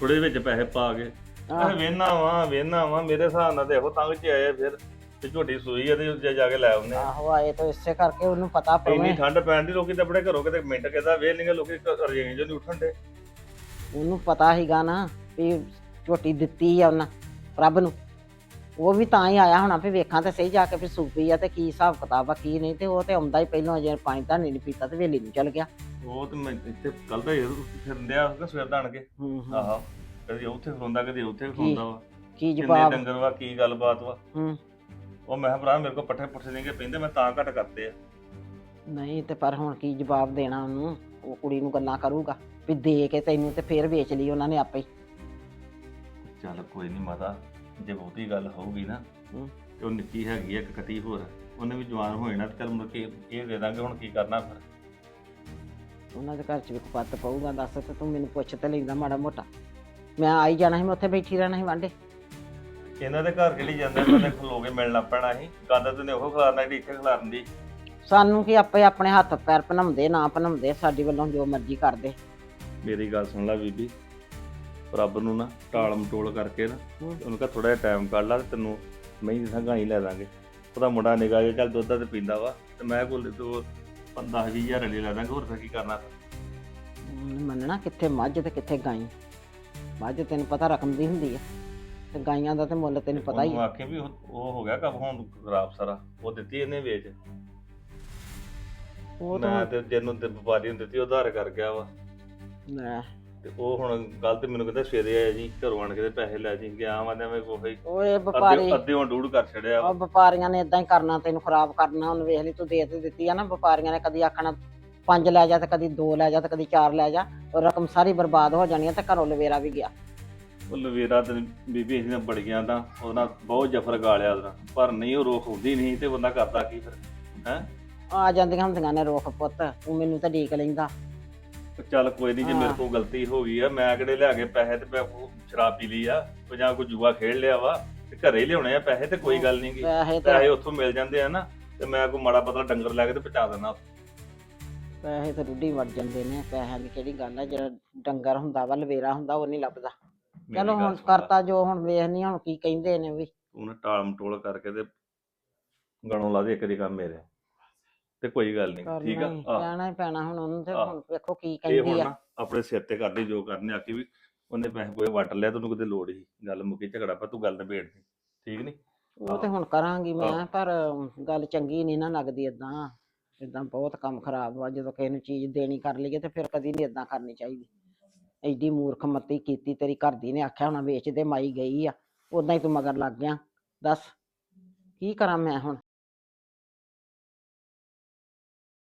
ਥੋੜੇ ਵਿੱਚ ਪੈਸੇ ਪਾ ਕੇ। ਆਹ, ਮੈਂ ਵੇਨਾ ਵਾਂ ਵੇਨਾ ਵਾਂ ਮੇਰੇ ਹਿਸਾਬ ਨਾਲ ਤੇ ਇਹੋ ਤੰਗ ਚ ਆਏ ਫਿਰ। ਤੇ ਝੋਟੀ ਸੂਈ ਆ ਤੇ ਉੱਤੇ ਜਾ ਕੇ ਲੈ ਆਉਨੇ ਆ। ਆਹੋ ਆਏ ਤਾਂ ਇਸੇ ਕਰਕੇ ਉਹਨੂੰ ਪਤਾ ਇੰਨੀ ਪਵੇ ਠੰਡ ਪੈਣ ਦੀ ਲੋਕੀ ਤਾਂ ਆਪਣੇ ਘਰੋਂ ਕਿਤੇ ਮਿੰਟ ਕਿਦਾ ਵੇਲ ਨਹੀਂ ਲੋਕੀ ਰਜੇਂ ਜੋ ਨਹੀਂ ਉੱਠਣ ਦੇ। ਉਹਨੂੰ ਪਤਾ ਸੀਗਾ ਨਾ ਵੀ ਝੋਟੀ ਦਿੱਤੀ ਆ ਉਹਨਾਂ ਰੱਬ ਨੂੰ। ਉਹ ਵੀ ਤਾਂ ਹੀ ਆਇਆ ਹੋਣਾ ਵੀ ਵੇਖਾਂ ਤੇ ਸਹੀ ਜਾ ਕੇ ਵੀ ਸੂਪੀ ਆ ਤੇ ਕੀ ਹਿਸਾਬ ਕਿਤਾਬ ਆ ਕੀ ਨਹੀਂ ਤੇ ਉਹ ਤੇ ਆਉਂਦਾ ਹੀ ਪਹਿਲਾਂ ਜੇ ਪਾਣੀ ਤਾਂ ਨਹੀਂ ਪੀਤਾ ਤੇ ਵੇਲੀ ਨੂੰ ਚਲ ਗਿਆ। ਉਹ ਤੇ ਮੈਂ ਇੱਥੇ ਕੱਲ ਦਾ ਫਿਰਦਿਆ ਉਹਦਾ ਸਵੇਰ ਦਾ ਆਣ ਕੇ। ਹੂੰ ਹੂੰ। ਆਹੋ ਕਦੀ ਉੱਥੇ ਖਲੋਂਦਾ ਕਦੀ ਉੱਥੇ ਖਲੋਂਦਾ ਵਾ। ਕੀ ਕਿੰਨੇ ਜਵਾਬ? ਡੰਗਰ ਵਾ ਕੀ ਗੱਲਬਾਤ ਵਾ। ਹੂੰ। ਉਹ ਮੈਂ ਕਿਹਾ ਭਰਾ ਮੇਰੇ ਕੋਲ ਪੱਠੇ ਪੁੱਠੇ ਨਹੀਂ ਪੈਂਦੇ ਮੈਂ ਤਾਂ ਘੱਟ ਕਰਤੇ ਆ। ਨਹੀਂ ਤੇ ਪਰ ਹੁਣ ਕੀ ਜਵਾਬ ਦੇਣਾ ਉਹਨੂੰ? ਉਹ ਕੁੜੀ ਨੂੰ ਗੱਲਾਂ ਕਰੂਗਾ ਵੀ ਦੇ ਕੇ ਤੈਨੂੰ ਤੇ ਫੇਰ ਵੇਚ ਲਈ ਉਹਨਾਂ ਨੇ ਆਪੇ ਹੀ। ਚੱਲ ਕੋਈ ਨਹੀਂ ਮਾਤਾ ਜੇ ਬਹੁਤੀ ਗੱਲ ਹੋਊਗੀ ਨਾ ਹੂੰ। ਤੇ ਉਹ ਨਿੱਕੀ ਹੈਗੀ ਆ ਇੱਕ ਕਟੀ ਹੋਰ ਉਹਨੇ ਵੀ ਜਵਾਨ ਹੋ ਜਾਣਾ ਤੇ ਚੱਲ ਮੁੜ ਕੇ ਇਹ ਦੇ ਦਾਂਗੇ ਹੁਣ ਕੀ ਕਰਨਾ ਫਿਰ? ਉਹਨਾਂ ਦੇ ਘਰ ਚ ਵੀ ਕੁਪੱਤ ਪਊਗਾ ਦੱਸ ਤੇ ਤੂੰ ਮੈਨੂੰ ਪੁੱਛ ਤੇ ਲੈਂਦਾ ਮਾੜਾ ਮੋਟਾ। ਮੈਂ ਆਈ ਜਾਣਾ ਸੀ ਮੈਂ ਉੱਥੇ ਬੈਠੀ ਰਹਿਣਾ ਸੀ ਵਾਂਡੇ ਇਹਨਾਂ ਦੇ ਘਰ ਕਿਹੜੀ ਜਾਂਦੇ ਬੰਦੇ ਖਲੋ ਕੇ ਮਿਲਣਾ ਪੈਣਾ ਸੀ। ਗੰਦ ਤੇ ਨੇ ਉਹ ਖਿਲਾਰਨਾ ਜਿਹੜੀ ਇੱਥੇ ਖਿਲਾਰਨ। ਦੀ ਸਾਨੂੰ ਕੀ ਆਪੇ ਆਪਣੇ ਹੱਥ ਪੈਰ ਭਨਾਉਂਦੇ ਨਾ ਭਨਾਉਂਦੇ ਸਾਡੀ ਵੱਲੋਂ ਜੋ ਮਰਜ਼ੀ ਕਰਦੇ। ਮੇਰੀ ਗੱਲ ਸੁਣ ਲੈ ਬੀਬੀ ਰੱਬ ਨੂੰ ਨਾ ਟਾਲ ਮਟੋਲ ਕਰਕੇ ਨਾ। ਉਹਨੂੰ ਕਹ ਥੋੜਾ ਜਿਹਾ ਟਾਈਮ ਕੱਢ ਲਾ ਤੇ ਤੈਨੂੰ ਮੈਂ ਹੀ ਸੰਘਾਈ ਲੈ ਦਾਂਗੇ। ਉਹਦਾ ਮੁੰਡਾ ਨਿਕਾ ਜੇ ਚੱਲ ਦੁੱਧ ਤੇ ਪੀਂਦਾ ਵਾ ਤੇ ਮੈਂ ਕੋਲ ਤੋਂ 15 20000 ਲੈ ਲੈ ਦਾਂਗੇ ਹੋਰ ਫਿਰ ਕੀ ਕਰਨਾ ਮੰਨਣਾ ਕਿੱਥੇ ਮੱਝ ਤੇ ਕਿੱਥੇ ਗਾਈ। ਮੱਝ ਤੈਨੂੰ ਪਤਾ ਰਕਮ ਦੀ ਹੁੰਦੀ ਆ। ਤੇ ਗਾਈਆਂ ਦਾ ਤੇ ਮੁੱਲ ਤੈਨੂੰ ਪਤਾ ਹੀ ਉਹਨੂੰ ਆ। ਆਖੇ ਵੀ ਉਹ ਉਹ ਹੋ ਗਿਆ ਕਬ ਹੁਣ ਖਰਾਬ ਸਾਰਾ। ਉਹ ਦਿੱਤੀ ਇਹਨੇ ਵੇਚ। ਉਹ ਤਾਂ ਮੈਂ ਤੇ ਜਿਹਨੂੰ ਤੇ ਵਪਾਰੀ ਨੂੰ ਦਿੱਤੀ ਉਹ ਉਧਾਰ ਕਰ ਗਿਆ ਵਾ। ਲੈ, ਤੇ ਉਹ ਹੁਣ ਗੱਲ ਤੇ ਮੈਨੂੰ ਕਹਿੰਦਾ ਸਵੇਰੇ ਆਇਆ ਜੀ ਘਰੋਂ ਆਣ ਕੇ ਤੇ ਪੈਸੇ ਲੈ ਜੀ। ਗਿਆ ਤੇ ਮੈਂ ਕੋਈ ਉਹ ਇਹ ਵਪਾਰੀ। ਅੱਧੇ ਅੱਧੇ ਹੁਣ ਡੂੜ ਕਰ ਛੜਿਆ ਉਹ ਵਪਾਰੀਆਂ ਨੇ ਇਦਾਂ ਹੀ ਕਰਨਾ ਤੈਨੂੰ ਖਰਾਬ ਕਰਨਾ ਉਹਨੂੰ ਵੇਖ ਲਈ ਤੂੰ ਦੇ ਤੇ ਦਿੱਤੀ ਆ ਨਾ। ਵਪਾਰੀਆਂ ਨੇ ਕਦੀ ਆਖਣਾ ਪੰਜ ਲੈ ਜਾ ਤੇ ਕਦੀ ਦੋ ਲੈ ਜਾ ਤੇ ਕਦੀ ਚਾਰ ਲੈ ਜਾ। ਉਹ ਰਕਮ ਸਾਰੀ ਬਰਬਾਦ ਹੋ ਜਾਣੀ ਆ ਤੇ ਘਰੋਂ ਲਵੇਰਾ ਵੀ ਗਿਆ। ਉਹ ਲਵੇਰਾ ਤੇ ਬੀਬੀ ਅਸੀਂ ਨੇ ਬੜੀਆਂ ਤਾਂ ਉਹਦੇ ਨਾਲ ਬਹੁਤ ਜਫਰ ਗਾਲਿਆ ਉਹਦਾ ਪਰ ਨਹੀਂ ਉਹ ਰੋਕ ਹੁੰਦੀ ਨਹੀਂ ਤੇ ਬੰਦਾ ਕਰਦਾ ਕੀ ਫਿਰ? ਆ ਜਾਂਦੀਆਂ ਹੁੰਦੀਆਂ ਨੇ ਰੋਖ ਪੁੱਤ ਤੂੰ ਮੈਨੂੰ ਤਾਂ ਢੀਕ ਲੈਂਦਾ। ਚੱਲ ਕੋਈ ਨਹੀਂ ਜੇ ਮੇਰੇ ਹਾਂ। ਕੋਲ ਗਲਤੀ ਹੋ ਗਈ ਆ ਮੈਂ ਕਿਹੜੇ ਲਿਆ ਕੇ ਪੈਸੇ ਤੇ ਮੈਂ ਉਹ ਸ਼ਰਾਬ ਪੀ ਲਈ ਆ ਉਹ ਜਾਂ ਕੋਈ ਜੂਆ ਖੇਡ ਲਿਆ ਵਾ ਤੇ ਘਰੇ ਹੀ ਲਿਆਉਣੇ ਆ ਪੈਸੇ ਤੇ ਕੋਈ ਗੱਲ ਨਹੀਂ ਗੀ। ਪੈਸੇ ਪੈਸੇ ਤੇ ਉੱਥੋਂ ਮਿਲ ਜਾਂਦੇ ਆ ਨਾ ਤੇ ਮੈਂ ਕੋਈ ਮਾੜਾ ਪਤਲਾ ਡੰਗਰ ਲੈ ਕੇ ਤੇ ਪਹੁੰਚਾ ਦਿੰਦਾ ਪੈਸੇ ਤੇ ਰੁੱਡੀ ਵੜ ਜਾਂਦੇ ਨੇ ਪੈਸਿਆਂ ਦੀ ਕਿਹੜੀ ਗੱਲ ਆ ਜਿਹੜਾ ਡੰਗਰ ਹੁੰਦਾ ਵਾ ਲਵੇਰਾ ਹੁੰਦਾ ਉਹ ਨਹੀਂ ਲੱਭਦਾ। ਮੇਰੀ ਚਲੋ ਗੱਲ ਹੁਣ ਸੁਣ ਲੈ। ਕਰਤਾ ਜੋ ਹੁਣ ਵੇਖਨੀ ਹੁਣ ਕੀ ਕਹਿੰਦੇ ਨੇ ਵੀ। ਤੂੰ ਨਾ ਟਾਲ ਮਟੋਲ ਕਰਕੇ ਤੇ ਗਣੋਂ ਲਾ ਦੇ ਇੱਕ ਦੀ ਕੰਮ ਮੇਰੇ। ਤੇ ਕੋਈ ਗੱਲ ਨਹੀਂ ਠੀਕ ਕਰਨਾ ਆ? ਹੀ ਆਹ, ਕਹਿਣਾ ਹੀ ਪੈਣਾ ਹੁਣ ਉਹਨੂੰ ਤੇ ਆਹ। ਹੁਣ ਵੇਖੋ ਕੀ ਇਹ ਕਹਿੰਦੀ ਹੁਣ ਆ। ਨਾ ਆਪਣੇ ਸਿਰ ਤੇ ਕਰਦੀ ਜੋ ਕਰਨੇ ਆਕੀ ਵੀ ਉਹਨੇ ਪੈਸੇ ਕੋਈ ਵਟ ਲਿਆ ਤੈਨੂੰ ਕਿਤੇ ਲੋੜ ਹੀ ਗੱਲ ਮੁੱਕੀ ਝਗੜਾ ਪਾ ਤੂੰ ਗੱਲ ਨਿਬੇੜ ਦੀ ਠੀਕ ਨਹੀਂ ਉਹ ਤੇ ਹੁਣ ਕਰਾਂਗੀ ਮੈਂ ਆਹ। ਪਰ ਗੱਲ ਚੰਗੀ ਨਹੀਂ ਨਾ ਲੱਗਦੀ ਇਦਾਂ ਇਦਾਂ ਬਹੁਤ ਕੰਮ ਖਰਾਬ ਵਾ ਜਦੋਂ ਕਿਸੇ ਨੂੰ ਚੀਜ਼ ਦੇਣੀ ਕਰ ਲਈਏ ਤੇ ਫਿਰ ਕਦੀ ਨਹੀਂ ਇਦਾਂ ਕਰਨੀ ਚਾਹੀਦੀ। ਐਡੀ ਮੂਰਖ ਮੱਤੀ ਕੀਤੀ, ਤੇਰੀ ਘਰ ਦੀ ਨੇ ਆਖਿਆ ਹੋਣਾ ਵੇਚ ਦੇ, ਮਾਈ ਗਈ ਆ ਉਦਾਂ ਹੀ ਤੂੰ ਮਗਰ ਲੱਗ ਗਿਆ, ਦੱਸ ਕੀ ਕਰਾਂ ਮੈਂ ਹੁਣ?